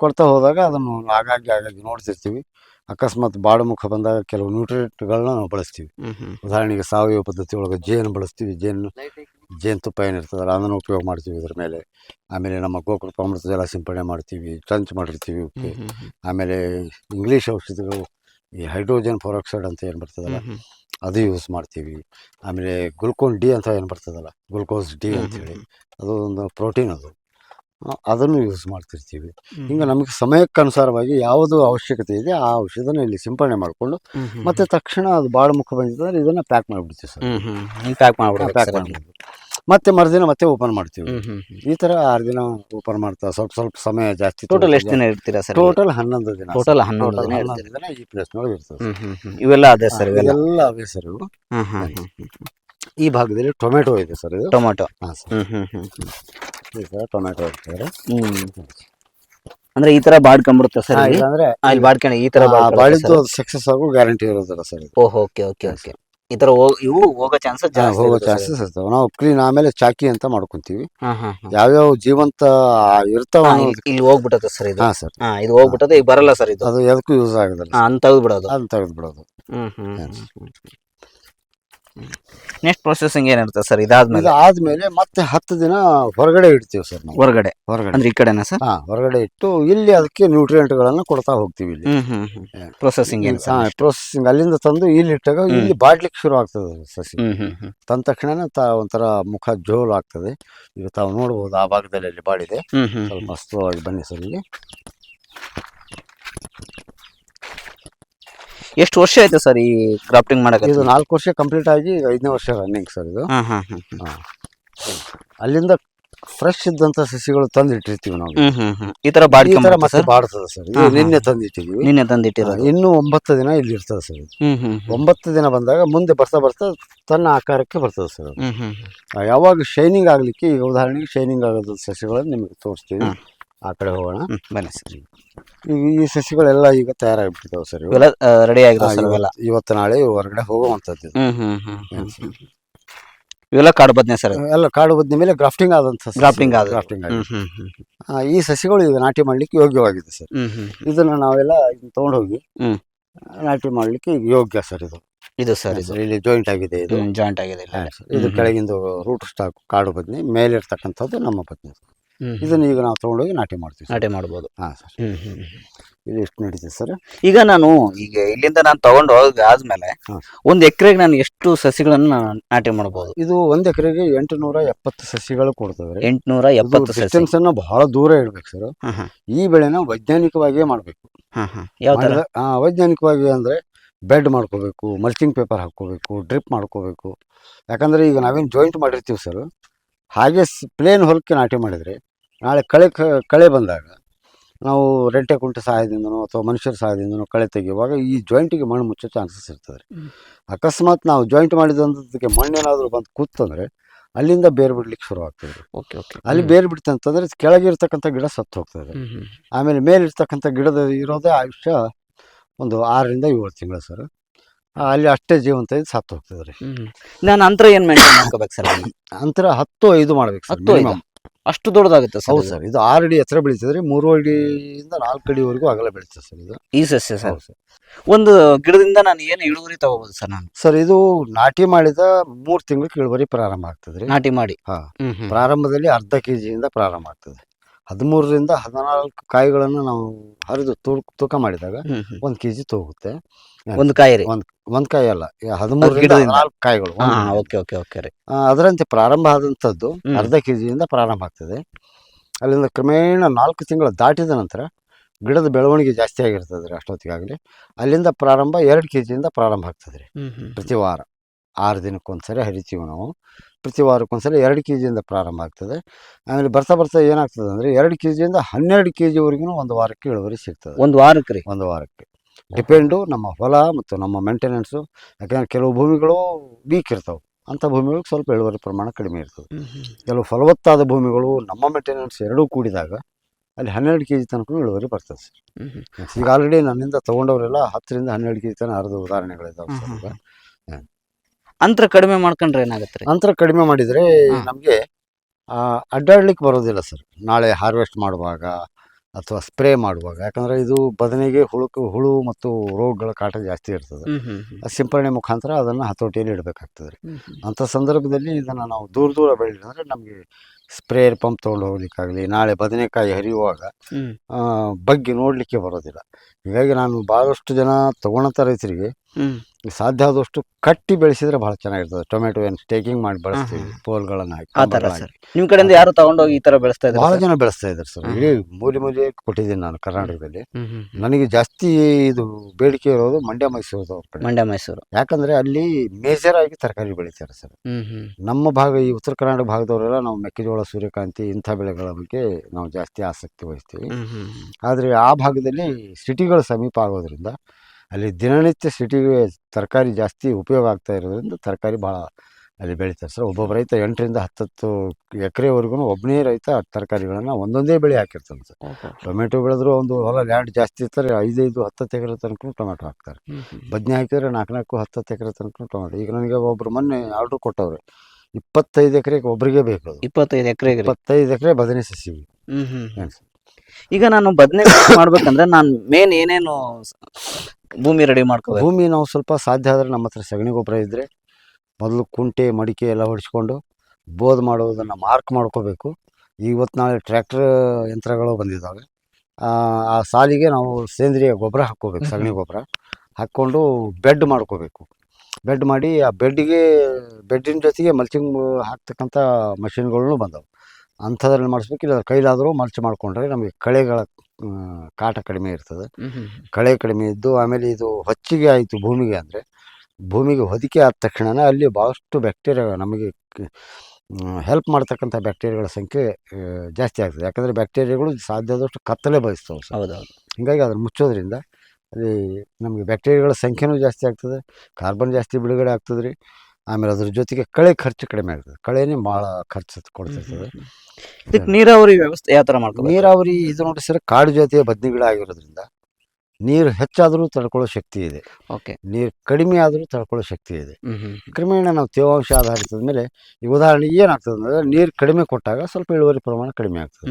ಕೊಡ್ತಾ ಹೋದಾಗ ಅದನ್ನು ಆಗಾಗ್ಗೆ ಆಗಾಗ್ಗೆ ನೋಡ್ತಿರ್ತೀವಿ. ಅಕಸ್ಮಾತ್ ಬಾಡುಮುಖ ಬಂದಾಗ ಕೆಲವು ನ್ಯೂಟ್ರಿಯೆಂಟ್ಗಳನ್ನ ನಾವು ಬಳಸ್ತೀವಿ. ಉದಾಹರಣೆಗೆ ಸಾವಯವ ಪದ್ಧತಿ ಒಳಗೆ ಜೇನು ಬಳಸ್ತೀವಿ. ಜೇನು ಜೇನುತುಪ್ಪ ಏನಿರ್ತದಲ್ಲ ಅದನ್ನು ಉಪಯೋಗ ಮಾಡ್ತೀವಿ ಇದ್ರ ಮೇಲೆ. ಆಮೇಲೆ ನಮ್ಮ ಗೋಕೃಪ ಅಮೃತ ಜಲ ಸಿಂಪಡಣೆ ಮಾಡ್ತೀವಿ ಟಂಚ್ ಮಾಡಿರ್ತೀವಿ ಆಮೇಲೆ ಇಂಗ್ಲೀಷ್ ಔಷಧಿಗಳು ಈ ಹೈಡ್ರೋಜನ್ ಪೊರಾಕ್ಸೈಡ್ ಅಂತ ಏನು ಬರ್ತದಲ್ಲ ಅದು ಯೂಸ್ ಮಾಡ್ತೀವಿ. ಆಮೇಲೆ ಗ್ಲುಕೋನ್ ಡಿ ಅಂತ ಏನು ಬರ್ತದಲ್ಲ ಗ್ಲುಕೋಸ್ ಡಿ ಅಂತೇಳಿ ಅದು ಒಂದು ಪ್ರೋಟೀನ್ ಅದು. ಅದನ್ನು ಯೂಸ್ ಮಾಡ್ತಿರ್ತೀವಿ. ಹಿಂಗೆ ನಮಗೆ ಸಮಯಕ್ಕನುಸಾರವಾಗಿ ಯಾವುದು ಅವಶ್ಯಕತೆ ಇದೆ ಆ ಔಷಧನ ಇಲ್ಲಿ ಸಿಂಪಡಣೆ ಮಾಡಿಕೊಂಡು ಮತ್ತೆ ತಕ್ಷಣ ಅದು ಭಾಳ ಮುಖ ಬಂದಿದ್ರೆ ಇದನ್ನು ಪ್ಯಾಕ್ ಮಾಡಿಬಿಡ್ತೀವಿ ಸರ್. ಪ್ಯಾಕ್ ಮಾಡ್ಬಿಡ್ಬೇಕು ಪ್ಯಾಕ್ ಮಾಡ್ಬಿಡ್ತೀವಿ ಮತ್ತೆ ಮರುದಿನ ಮತ್ತೆ ಓಪನ್ ಮಾಡ್ತೀವಿ. ಈ ತರ ಆರು ದಿನ ಓಪನ್ ಮಾಡ್ತಾ ಸ್ವಲ್ಪ ಸ್ವಲ್ಪ ಸಮಯ ಜಾಸ್ತಿ ಟೋಟಲ್ ಎಷ್ಟು ದಿನ ಇರ್ತೀರಾ ಸರ್ ಟೋಟಲ್ ಹನ್ನೊಂದು ದಿನ. ಟೋಟಲ್ ಹನ್ನೊಂದು ದಿನ ಈ ಪ್ಲೇಸ್ ನೊಳಗೆ ಇರ್ತದೆ ಹ್ಮ್ ಇವೆಲ್ಲ ಅದೇ ಸರ್ ಇವೆಲ್ಲ. ಅದೇ ಅವೇ ಸರ್ ಇವು. ಈ ಭಾಗದಲ್ಲಿ ಟೊಮೆಟೊ ಇದೆ ಸರ್ ಇದು. ಟೊಮೆಟೊ. ಹಾಂ ಸರ್. ಸರ್ ಟೊಮೆಟೊ ಇರ್ತಾರೆ ಅಂದ್ರೆ ಈ ತರ ಬಾಡ್ಕೊಂಡ್ಬಿಡುತ್ತೆ ಸರ್ ಅಂದ್ರೆ ಇಲ್ಲಿ? ಬಾಡ್ಕೊಂಡು ಈ ತರ ಬಾಡಿದ್ದು ಸಕ್ಸಸ್ ಆಗೋ ಗ್ಯಾರಂಟಿ ಇರೋದಿಲ್ಲ sir oh okay okay okay. ಈ ತರ ಹೋಗ್- ಇವು ಹೋಗೋ ಚಾನ್ಸಸ್ ಜಾಸ್ತಿ ಹೋಗೋ ಇರುತ್ತೆ sir. ಚಾನ್ಸಸ್ ಇರ್ತಾವೆ. ನಾವು ಕ್ಲೀನ್ ಆಮೇಲೆ ಚಾಕಿ ಅಂತ ಮಾಡ್ಕೊಂತೀವಿ. ಹಾ ಹಾ ಹಾ. ಯಾವ್ಯಾವ ಜೀವಂತ ಇರ್ತಾವ ಹಾ, ಇಲ್ಲಿ- ಇಲ್ಲಿ ಹೋಗ್ಬಿಟ್ಟದೆ ಸರ್ ಇದು. ಹಾ ಸರ್. ಹಾ ಇದು ಹೋಗ್ಬಿಟ್ಟದೆ ಈಗ ಬರಲ್ಲ ಸರ್ ಇದು. ಅದು ಎದಕ್ಕೂ ಯೂಸ್ ಆಗೋದಿಲ್ಲ ಹಾ ಅಂತ ತೆಗೆದ್ಬಿಡೋದು. ಅದನ್ನ ತೆಗೆದು ಬಿಡೋದು ಹ್ಮ್ ಹ್ಮ್ Yes. ನೆಕ್ಸ್ಟ್ ಪ್ರೊಸೆಸಿಂಗ್ ಏನಿರುತ್ತೆ ಸರ್ ಇದಾದ್ಮೇಲೆ. ಇದು ಆದ್ಮೇಲೆ ಮತ್ತೆ ಹತ್ತು ದಿನ ಹೊರಗಡೆ ಇಡ್ತೀವಿ ಸರ್ ನಾವು. ಹೊರಗಡೆ. ಹೊರಗಡೆ. ಅಂದ್ರೆ ಈ ಕಡೆನಾ ಸರ್ ಹಾ ಹೊರಗಡೆ ಇಟ್ಟು ಇಲ್ಲಿ ಅದಕ್ಕೆ ನ್ಯೂಟ್ರಿಯೆಂಟ್ ಗಳನ್ನ ಕೊಡ್ತಾ ಹೋಗ್ತೀವಿ ಇಲ್ಲಿ. ಹ್ಮ್ ಹ್ಮ್ ಹ್ಮ್. ಪ್ರೊಸೆಸಿಂಗ್ ಏನು ಹಾ ಪ್ರೊಸೆಸಿಂಗ್ ಅಲ್ಲಿಂದ ತಂದು ಇಲ್ಲಿ ಇಟ್ಟಾಗ ಇಲ್ಲಿ ಬಾಡ್ಲಿಕ್ಕೆ ಶುರು ಆಗ್ತದೆ ಸಸಿ ಹ್ಮ್ ಹ್ಮ್ ಹ್ಮ್. ತಂದ ತಕ್ಷಣ ತಾ ಒಂಥರ ಮುಖ ಜೋಲ್ ಆಗ್ತದೆ. ಈಗ ತಾವು ನೋಡ್ಬೋದು ಆ ಭಾಗದಲ್ಲಿ ಅಲ್ಲಿ ಬಾಡಿದೆ. ಹ್ಮ್ ಹ್ಮ್ ಸ್ವಲ್ಪ ಬನ್ನಿ ಸರ್ ಇಲ್ಲಿ. ಎಷ್ಟು ವರ್ಷ ಆಯ್ತು ಸರ್ ಈ ಕ್ರಾಫ್ಟಿಂಗ್ ಮಾಡಕ್ಕೆ ಇದು ನಾಲ್ಕು ವರ್ಷ ಕಂಪ್ಲೀಟ್ ಆಗಿ ಈಗ ಐದನೇ ವರ್ಷ ರನ್ನಿಂಗ್ ಸರ್ ಇದು. ಹಾ ಹಾ ಹ್ಮ್ ಹಾ. ಅಲ್ಲಿಂದ ಫ್ರೆಶ್ ಇದ್ದಂತ ಸಸಿಗಳು ತಂದಿಟ್ಟಿರ್ತೀವಿ ನಾವು. ಹ್ಮ್ ಹ್ಮ್ ಹ್ಮ್. ಈ ತರ ಈ ತರ ಬಾಡ್ಕೊಂಡ್ ಮತ್ತೆ ಸರ್? ಬಾಡ್ತದೆ ಸರ್ ಇದು ಹಾ, ಹಾ. ನಿನ್ನೆ ತಂದಿಟ್ಟಿದೀವಿ. ನಿನ್ನೆ ತಂದಿಟ್ಟಿರೋದು. ಇನ್ನು ಒಂಬತ್ತು ದಿನ ಇಲ್ಲಿ ಇರ್ತದೆ ಸರ್ ಇದು. ಹ್ಮ್ ಹ್ಮ್ ಹ್ಮ್. ಒಂಬತ್ತು ದಿನ ಬಂದಾಗ ಮುಂದೆ ಬರ್ತಾ ಬರ್ತಾ ತನ್ನ ಆಕಾರಕ್ಕೆ ಬರ್ತದೆ ಸರ್ ಅದು. ಹ್ಮ್ ಹ್ಮ್ ಆ, ಯಾವಾಗ ಶೈನಿಂಗ್ ಆಗ್ಲಿಕ್ಕೆ ಈಗ ಉದಾಹರಣೆಗೆ ಶೈನಿಂಗ್ ಆಗೋದ ಸಸಿಗಳನ್ನು ನಿಮಗೆ ತೋರಿಸ್ತೀವಿ ಹಾ. ಆ ಕಡೆ ಹೋಗೋಣ. ಬನ್ನಿ ಸರ್. ಈಗ ಈ ಸಸಿಗಳೆಲ್ಲ ಈಗ ತಯಾರಾಗ್ಬಿಟ್ಟಿದ್ದಾವೆ ಸರ್ ಇವೆಲ್ಲ ರೆಡಿ ಆಗಿದೆ ಸರ್ ಇವೆಲ್ಲ? ಇವತ್ತು- ನಾಳೆ ಹೊರಗಡೆ ಹೋಗುವಂಥದ್ದು ಹ್ಮ್ ಹ್ಮ್ ಹ್ಮ್ ಹ್ಮ್ ಹ್ಮ್. ಇವೆಲ್ಲ ಕಾಡು ಬದ್ನೆ ಸರ್? ಎಲ್ಲ ಕಾಡು ಬದ್ನೆ ಮೇಲೆ ಗ್ರಾಫ್ಟಿಂಗ್ ಆದಂತ. ಗ್ರಾಫ್ಟಿಂಗ್ ಆದ ಗ್ರಾಫ್ಟಿಂಗ್ ಈ ಸಸಿಗಳು ಈಗ ನಾಟಿ ಮಾಡ್ಲಿಕ್ಕೆ ಯೋಗ್ಯವಾಗಿದೆ ಸರ್. ಇದನ್ನ ನಾವೆಲ್ಲ ತಗೊಂಡು ಹೋಗಿ. ನಾಟಿ ಮಾಡ್ಲಿಕ್ಕೆ ಈಗ ಯೋಗ್ಯ ಸರ್ ಇದು. ಇದು ಸರ್ ಇದು. ಇಲ್ಲಿ ಜಾಯಿಂಟ್ ಆಗಿದೆ ಇದು. ಜಾಯಿಂಟ್ ಆಗಿದೆ. ಇದು. ಕೆಳಗಿಂದು ರೂಟ್ ಸ್ಟಾಕ್ ಕಾಡು ಬದ್ನಿ ಮೇಲೆ ಇರ್ತಕ್ಕಂಥದ್ದು ನಮ್ಮ ಬದ್ನೆ. ಇದನ್ನ ಈಗ ನಾವು ತಗೊಂಡೋಗಿ ನಾಟಿ ಮಾಡ್ತೀವಿ ನಾಟಿ ಮಾಡ್ಬೋದು. ಹಾಂ ಸರ್. ಹ್ಮ್ ಹ್ಮ್ ಇದು ಎಷ್ಟು ನಡೀತದೆ ಸರ್? ಈಗ ನಾನು ಈಗ ಇಲ್ಲಿಂದ ನಾನು ತಗೊಂಡು ಹೋಗ ಆದ್ಮೇಲೆ ಒಂದು ಒಂದ್ ಎಕರೆಗೆ ನಾನು ಎಷ್ಟು ಸಸಿಗಳನ್ನು ನಾಟಿ ಮಾಡ್ಬೋದು? ಇದು ಒಂದು ಎಕರೆಗೆ ಎಂಟುನೂರ ಎಪ್ಪತ್ತು ಸಸಿಗಳು ಕೊಡ್ತವೆ ಎಂಟುನೂರ ಎಂಟ್ನೂರ ಎಪ್ಪತ್ತು ಸಸಿ. ಡಿಸ್ಟೆನ್ಸ್ ಅನ್ನ ಬಹಳ ದೂರ ಇಡ್ಬೇಕು ಸರ್. ಹಾ, ಹಾ. ಈ ಬೆಳೆನ ವೈಜ್ಞಾನಿಕವಾಗಿಯೇ ಮಾಡಬೇಕು. ಹಾ, ಹಾ. ಯಾವ ತರ? ವೈಜ್ಞಾನಿಕವಾಗಿ ಅಂದ್ರೆ ಬೆಡ್ ಮಾಡ್ಕೋಬೇಕು ಮಲ್ಚಿಂಗ್ ಪೇಪರ್ ಹಾಕೋಬೇಕು ಡ್ರಿಪ್ ಮಾಡ್ಕೋಬೇಕು. ಯಾಕಂದ್ರೆ ಈಗ ನಾವೇನು ಜಾಯಿಂಟ್ ಮಾಡಿರ್ತೀವಿ ಸರ್. ಹಾಗೆ ಪ್ಲೇನ್ ಹೊಲಕ್ಕೆ ನಾಟಿ ಮಾಡಿದ್ರೆ ನಾಳೆ ಕಳೆ ಕಳೆ ಬಂದಾಗ ನಾವು ರೆಂಟೆ ಕುಂಟೆ ಸಹಾಯದಿಂದನೋ ಅಥವಾ ಮನುಷ್ಯರ ಸಹಾಯದಿಂದನೋ ಕಳೆ ತೆಗೆಯುವಾಗ ಈ ಜಾಯಿಂಟಿಗೆ ಮಣ್ಣು ಮುಚ್ಚೋ ಚಾನ್ಸಸ್ ಇರ್ತದೆ. ರೀ. ಅಕಸ್ಮಾತ್ ನಾವು ಜಾಯಿಂಟ್ ಮಾಡಿದಂಥದ್ದಕ್ಕೆ ಮಣ್ಣೇನಾದರೂ ಬಂದು ಕೂತಂದರೆ ಅಲ್ಲಿಂದ ಬೇರೆ ಬಿಡ್ಲಿಕ್ಕೆ ಶುರು ಆಗ್ತದೆ. Okay okay. ಅಲ್ಲಿ ಬೇರೆ ಬಿಡ್ತಂತಂದ್ರೆ ಕೆಳಗಿರ್ತಕ್ಕಂಥ ಗಿಡ ಸತ್ತು ಹೋಗ್ತದೆ. ಆಮೇಲೆ ಮೇಲೆ ಆಮೇಲೆ ಮೇಲಿರ್ತಕ್ಕಂಥ ಗಿಡದ ಇರೋದೇ ಆಯುಷ್ಯ ಒಂದು ಆರರಿಂದ ಏಳು ತಿಂಗಳು ಸರ್. ಅಲ್ಲಿ ಅಷ್ಟೇ ಜೀವಂತ ಇದು ಸತ್ತು ಹೋಗ್ತದೆ ರೀ. ನಾನು ಅಂತರ ಏನು ಮೇಂಟೈನ್ ಮಾಡ್ಕೋಬೇಕು ಸರ್? ಅಂತರ ಹತ್ತು ಐದು ಮಾಡ್ಬೇಕು ಸರ್ ಹತ್ತು ಐದು? minimum. ಅಷ್ಟು ದೊಡ್ಡದಾಗುತ್ತೆ ಹೌದು ಸರ್ ಸರ್ ಇದು ಆರು ಅಡಿ ಎತ್ತರ ಬೆಳೀತಿದ್ರೆ ಮೂರು ಅಡಿಯಿಂದ ನಾಲ್ಕು ಅಡಿವರೆಗೂ ಅಗಲ ಬೆಳೀತದೆ ಸರ್ ಇದು. ಈ ಸಸ್ಯ ಸರ್. ಹೌದು ಸರ್. ಒಂದು ಗಿಡದಿಂದ ನಾನು ಏನು ಇಳುವರಿ ತಗೋಬಹುದು ಸರ್ ನಾನು? ಸರ್ ಇದು ನಾಟಿ ಮಾಡಿದ ಮೂರು ತಿಂಗಳಿಗೆ ಇಳುವರಿ ಪ್ರಾರಂಭ ಆಗ್ತದೆ ರೀ. ನಾಟಿ ಮಾಡಿ. ಹಾ. ಹ್ಮ್ ಹ್ಮ್. ಪ್ರಾರಂಭದಲ್ಲಿ ಅರ್ಧ ಕೆಜಿಯಿಂದ ಪ್ರಾರಂಭ ಆಗ್ತದೆ. ಹದಿಮೂರರಿಂದ ಹದಿನಾಲ್ಕು ಕಾಯಿಗಳನ್ನು ನಾವು ಹರಿದು ತೂಕ ತೂಕ ಮಾಡಿದಾಗ. ಒಂದು ಕೆ ಜಿ ತೂಗುತ್ತೆ. ಒಂದು ಕಾಯಿ ರೀ? ಒಂದು ಒಂದು ಕಾಯಿ ಅಲ್ಲ ಹದಿಮೂರು ಹದಿಮೂರರಿಂದ. ಹದಿನಾಲ್ಕು ಕಾಯಿಗಳು ಓಕೆ ಓಕೆ ಓಕೆ ರೀ. ಅದರಂತೆ ಪ್ರಾರಂಭ ಆದಂಥದ್ದು. ಅರ್ಧ ಕೆ ಜಿಯಿಂದ ಪ್ರಾರಂಭ ಆಗ್ತದೆ. ಅಲ್ಲಿಂದ ಕ್ರಮೇಣ ನಾಲ್ಕು ತಿಂಗಳು ದಾಟಿದ ನಂತರ ಗಿಡದ ಬೆಳವಣಿಗೆ ಜಾಸ್ತಿ ಆಗಿರ್ತದೆ ರೀ ಅಷ್ಟೊತ್ತಿಗಾಗಲಿ. ಅಲ್ಲಿಂದ ಪ್ರಾರಂಭ ಎರಡು ಕೆ ಜಿಯಿಂದ ಪ್ರಾರಂಭ ಆಗ್ತದೆ ರೀ ಪ್ರತಿ ವಾರ. ಆರು ದಿನಕ್ಕೊಂದ್ಸರಿ ಹರಿತೀವಿ ನಾವು. ಪ್ರತಿ ವಾರಕ್ಕೊಂದ್ಸಲ ಎರಡು ಕೆ ಜಿಯಿಂದ ಪ್ರಾರಂಭ ಆಗ್ತದೆ. ಆಮೇಲೆ ಬರ್ತಾ ಬರ್ತಾ ಏನಾಗ್ತದೆ ಅಂದರೆ ಎರಡು ಕೆ ಜಿಯಿಂದ ಹನ್ನೆರಡು ಕೆ ಜಿವರೆಗೂ ಒಂದು ವಾರಕ್ಕೆ ಇಳುವರಿ ಸಿಗ್ತದೆ. ಒಂದು ವಾರಕ್ಕೆ ರೀ? ಒಂದು ವಾರಕ್ಕೆ. ಡಿಪೆಂಡು ನಮ್ಮ ಹೊಲ ಮತ್ತು ನಮ್ಮ ಮೇಂಟೆನೆನ್ಸು ಯಾಕಂದ್ರೆ ಕೆಲವು ಭೂಮಿಗಳು ವೀಕ್ ಇರ್ತವೆ. ಅಂಥ ಭೂಮಿಗಳಿಗೆ ಸ್ವಲ್ಪ ಇಳುವರಿ ಪ್ರಮಾಣ ಕಡಿಮೆ ಇರ್ತದೆ. ಕೆಲವು ಫಲವತ್ತಾದ ಭೂಮಿಗಳು ನಮ್ಮ ಮೇಂಟೆನೆನ್ಸ್ ಎರಡೂ ಕೂಡಿದಾಗ ಅಲ್ಲಿ ಹನ್ನೆರಡು ಕೆ ಜಿ ತನಕ ಇಳುವರಿ ಬರ್ತದೆ ಸರ್. ಈಗ ಆಲ್ರೆಡಿ ನನ್ನಿಂದ ತೊಗೊಂಡವರೆಲ್ಲ ಹತ್ತರಿಂದ ಹನ್ನೆರಡು ಕೆ ಜಿ ತನಕ ಅರ್ಧ ಉದಾಹರಣೆಗಳಿದ್ದಾವೆ ಸರ್ ಅಂತರ ಕಡಿಮೆ ಮಾಡ್ಕೊಂಡ್ರೆ ಏನಾಗುತ್ತೆ ಅಂತರ ಕಡಿಮೆ ಮಾಡಿದರೆ. ನಮಗೆ ಅಡ್ಡಾಡ್ಲಿಕ್ಕೆ ಬರೋದಿಲ್ಲ ಸರ್ ನಾಳೆ ಹಾರ್ವೆಸ್ಟ್ ಮಾಡುವಾಗ ಅಥವಾ ಸ್ಪ್ರೇ ಮಾಡುವಾಗ ಯಾಕಂದರೆ ಇದು ಬದನೆಗೆ ಹುಳುಕು ಹುಳು ಮತ್ತು ರೋಗಗಳ ಕಾಟ ಜಾಸ್ತಿ ಇರ್ತದೆ. ಸಿಂಪರಣೆ ಮುಖಾಂತರ ಅದನ್ನು ಹತೋಟಿಯಲ್ಲಿ ಇಡಬೇಕಾಗ್ತದೆ ರೀ. ಅಂಥ ಸಂದರ್ಭದಲ್ಲಿ ಇದನ್ನು ನಾವು ದೂರ ದೂರ ಬೆಳೆದ್ರೆ ನಮಗೆ ಸ್ಪ್ರೇಯರ್ ಪಂಪ್ ತೊಗೊಂಡು ಹೋಗ್ಲಿಕ್ಕಾಗಲಿ ನಾಳೆ ಬದನೆಕಾಯಿ ಹರಿಯುವಾಗ ಬಗ್ಗೆ ನೋಡಲಿಕ್ಕೆ ಬರೋದಿಲ್ಲ. ಹೀಗಾಗಿ ನಾನು ಭಾಳಷ್ಟು ಜನ ತೊಗೊಳಂಥ ರೈತರಿಗೆ ಸಾಧ್ಯ ಆದಷ್ಟು ಕಟ್ಟಿ ಬೆಳೆಸಿದ್ರೆ ಬಹಳ ಚೆನ್ನಾಗಿರ್ತದೆ. ಟೊಮೆಟೊ ಏನು ಸ್ಟೇಕಿಂಗ್ ಮಾಡಿ ಬಳಸ್ತೀವಿ ಪೋಲ್ಗಳನ್ನು ಹಾಕಿ ಆ ತರ ಸರ್. ನಿಮ್ ಕಡೆಯಿಂದ ಯಾರು ತಗೊಂಡೋಗಿ ಈ ತರ ಬೆಳೆಸ್ತಾ ಬಹಳ ಇದ್ದಾರೆ ಜನ ಬೆಳೆಸ್ತಾ ಇದ್ದಾರೆ ಸರ್. ಇಲ್ಲಿ ಮೂಲೆ ಮೂಲೆ ಕೊಟ್ಟಿದ್ದೀನಿ ನಾನು ಕರ್ನಾಟಕದಲ್ಲಿ. ನನಗೆ ಜಾಸ್ತಿ ಇದು ಬೇಡಿಕೆ ಇರೋದು ಮಂಡ್ಯ ಮೈಸೂರು ಮಂಡ್ಯ ಮೈಸೂರು. ಯಾಕಂದ್ರೆ ಅಲ್ಲಿ ಮೇಜರ್ ಆಗಿ ತರಕಾರಿ ಬೆಳಿತಾರೆ ಸರ್. ನಮ್ಮ ಭಾಗ ಈ ಉತ್ತರ ಕರ್ನಾಟಕ ಭಾಗದವರೆಲ್ಲ ನಾವು ಮೆಕ್ಕೆಜೋಳ ಸೂರ್ಯಕಾಂತಿ ಇಂಥ ಬೆಳೆಗಳ ಬಗ್ಗೆ ನಾವು ಜಾಸ್ತಿ ಆಸಕ್ತಿ ವಹಿಸ್ತೀವಿ. ಆದರೆ ಆ ಭಾಗದಲ್ಲಿ ಸಿಟಿಗಳು ಸಮೀಪ ಆಗೋದ್ರಿಂದ ಅಲ್ಲಿ ದಿನನಿತ್ಯ ಸಿಟಿಗೆ ತರಕಾರಿ ಜಾಸ್ತಿ ಉಪಯೋಗ ಆಗ್ತಾ ಇರೋದ್ರಿಂದ ತರಕಾರಿ ಭಾಳ ಅಲ್ಲಿ ಬೆಳೀತಾರೆ. ಸರ್ ಒಬ್ಬೊಬ್ಬ ರೈತ ಎಂಟರಿಂದ ಹತ್ತತ್ತು ಎಕರೆವರೆಗೂ ಒಬ್ಬನೇ ರೈತ ತರಕಾರಿಗಳನ್ನು ಒಂದೊಂದೇ ಬೆಳೆ ಹಾಕಿರ್ತಾನೆ ಸರ್. ಟೊಮೆಟೊ ಬೆಳೆದ್ರು ಒಂದು ಹೊಲ ಲ್ಯಾಂಡ್ ಜಾಸ್ತಿ ಇರ್ತಾರೆ ಐದೈದು ಹತ್ತತ್ತು ಎಕರೆ ತನಕ ಟೊಮೆಟೊ ಹಾಕ್ತಾರೆ. ಬದ್ನೆ ಹಾಕಿದರೆ ಬದನೆ ಹಾಕಿದ್ರೆ ನಾಲ್ಕು ನಾಲ್ಕು ಹತ್ತತ್ತು ಎಕರೆ ತನಕ ಟೊಮೆಟೊ. ಈಗ ನನಗೆ ಒಬ್ಬರು ಮೊನ್ನೆ ಆರ್ಡ್ರ್ ಕೊಟ್ಟವ್ರೆ. ಇಪ್ಪತ್ತೈದು ಎಕರೆಗೆ ಒಬ್ಬರಿಗೆ ಬೇಕು ಅದು ಇಪ್ಪತ್ತೈದು ಎಕರೆಗೆ ಇಪ್ಪತ್ತೈದು ಎಕರೆ ಬದನೆ ಸಸಿ ಹ್ಮ್ ಹ್ಮ್ ಹ್ಮ್. ಏನ್ ಸರ್? ಈಗ ನಾನು ಬದನೆ ಮಾಡ್ಬೇಕಂದ್ರೆ ನಾನು ಮೇನ್ ಏನೇನು ಸ- ಭೂಮಿ ರೆಡಿ ಮಾಡ್ಕೋಬೇಕು? ಭೂಮಿ ನಾವು ಸ್ವಲ್ಪ ಸಾಧ್ಯ ಆದರೆ ನಮ್ಮ ಹತ್ರ ಸಗಣಿ ಗೊಬ್ಬರ ಇದ್ದರೆ ಮೊದಲು ಕುಂಟೆ ಮಡಿಕೆ ಎಲ್ಲ ಹೊಡಿಸ್ಕೊಂಡು ಬೋದ್ ಮಾಡೋದನ್ನು ಮಾರ್ಕ್ ಮಾಡ್ಕೋಬೇಕು. ಇವತ್ತು ನಾಳೆ ಟ್ರ್ಯಾಕ್ಟರ್ ಯಂತ್ರಗಳು ಬಂದಿದ್ದಾವೆ. ಆ ಆ ಸಾಲಿಗೆ ನಾವು ಸೇಂದ್ರಿಯ ಗೊಬ್ಬರ ಹಾಕ್ಕೋಬೇಕು ಸಗಣಿ ಗೊಬ್ಬರ. ಹಾಕ್ಕೊಂಡು ಬೆಡ್ ಮಾಡ್ಕೋಬೇಕು. ಬೆಡ್ ಮಾಡಿ ಆ ಬೆಡ್ಗೆ ಬೆಡ್ಡಿನ ಜೊತೆಗೆ ಮಲ್ಚಿಂಗ್ ಹಾಕ್ತಕ್ಕಂಥ ಮಷಿನ್ಗಳೂ ಬಂದವು. ಅಂಥದ್ರಲ್ಲಿ ಮಾಡಿಸ್ಬೇಕು ಇಲ್ಲ ಕೈಲಾದರೂ ಮಲ್ಚ್ ಮಾಡಿಕೊಂಡ್ರೆ ನಮಗೆ ಕಳೆಗಳ ಕಾಟ ಕಡಿಮೆ ಇರ್ತದೆ. ಕಳೆ ಕಡಿಮೆ ಇದ್ದು ಆಮೇಲೆ ಇದು ಹೊಚ್ಚಿಗೆ ಆಯಿತು ಭೂಮಿಗೆ ಅಂದರೆ ಭೂಮಿಗೆ ಹೊದಿಕೆ ಆದ ತಕ್ಷಣ ಅಲ್ಲಿ ಭಾಳಷ್ಟು ಬ್ಯಾಕ್ಟೀರಿಯಾ ನಮಗೆ ಹೆಲ್ಪ್ ಮಾಡ್ತಕ್ಕಂಥ ಬ್ಯಾಕ್ಟೀರಿಯಾಗಳ ಸಂಖ್ಯೆ ಜಾಸ್ತಿ ಆಗ್ತದೆ. ಯಾಕಂದರೆ ಬ್ಯಾಕ್ಟೀರಿಯಾಗಳು ಸಾಧ್ಯದಷ್ಟು ಕತ್ತಲೆ ಬಯಸ್ತವೆ ಹೌದೌದು. ಹೀಗಾಗಿ ಅದನ್ನು ಮುಚ್ಚೋದ್ರಿಂದ ಅಲ್ಲಿ ನಮಗೆ ಬ್ಯಾಕ್ಟೀರಿಯಾಗಳ ಸಂಖ್ಯೆನೂ ಜಾಸ್ತಿ ಆಗ್ತದೆ ಕಾರ್ಬನ್ ಜಾಸ್ತಿ ಬಿಡುಗಡೆ ಆಗ್ತದೆ ರೀ. ಆಮೇಲೆ ಅದ್ರ ಜೊತೆಗೆ ಕಳೆ ಖರ್ಚು ಕಡಿಮೆ ಆಗ್ತದೆ. ಕಳೆನೇ ಭಾಳ ಖರ್ಚು ಕೊಡ್ತಿರ್ತದೆ. ಇದಕ್ಕೆ ನೀರಾವರಿ ವ್ಯವಸ್ಥೆ ಯಾವ ಥರ ಮಾಡ್ತದೆ ನೀರಾವರಿ ಇದು ನೋಡಿ ಸರ್ ಕಾಡು ಜಾತಿಯ ಬದ್ನಿಗಳು ಗಿಡ ಆಗಿರೋದ್ರಿಂದ ನೀರು ಹೆಚ್ಚಾದರೂ ತಡ್ಕೊಳ್ಳೋ ಶಕ್ತಿ ಇದೆ. ಓಕೆ. ನೀರು ಕಡಿಮೆ ಆದರೂ ತಡ್ಕೊಳ್ಳೋ ಶಕ್ತಿ ಇದೆ. ಕ್ರಮೇಣ ನಾವು ತೇವಾಂಶ ಆಧಾರಿತದ ಮೇಲೆ ಈ ಉದಾಹರಣೆಗೆ ಏನಾಗ್ತದೆ ಅಂದರೆ ನೀರು ಕಡಿಮೆ ಕೊಟ್ಟಾಗ ಸ್ವಲ್ಪ ಇಳುವರಿ ಪ್ರಮಾಣ ಕಡಿಮೆ ಆಗ್ತದೆ.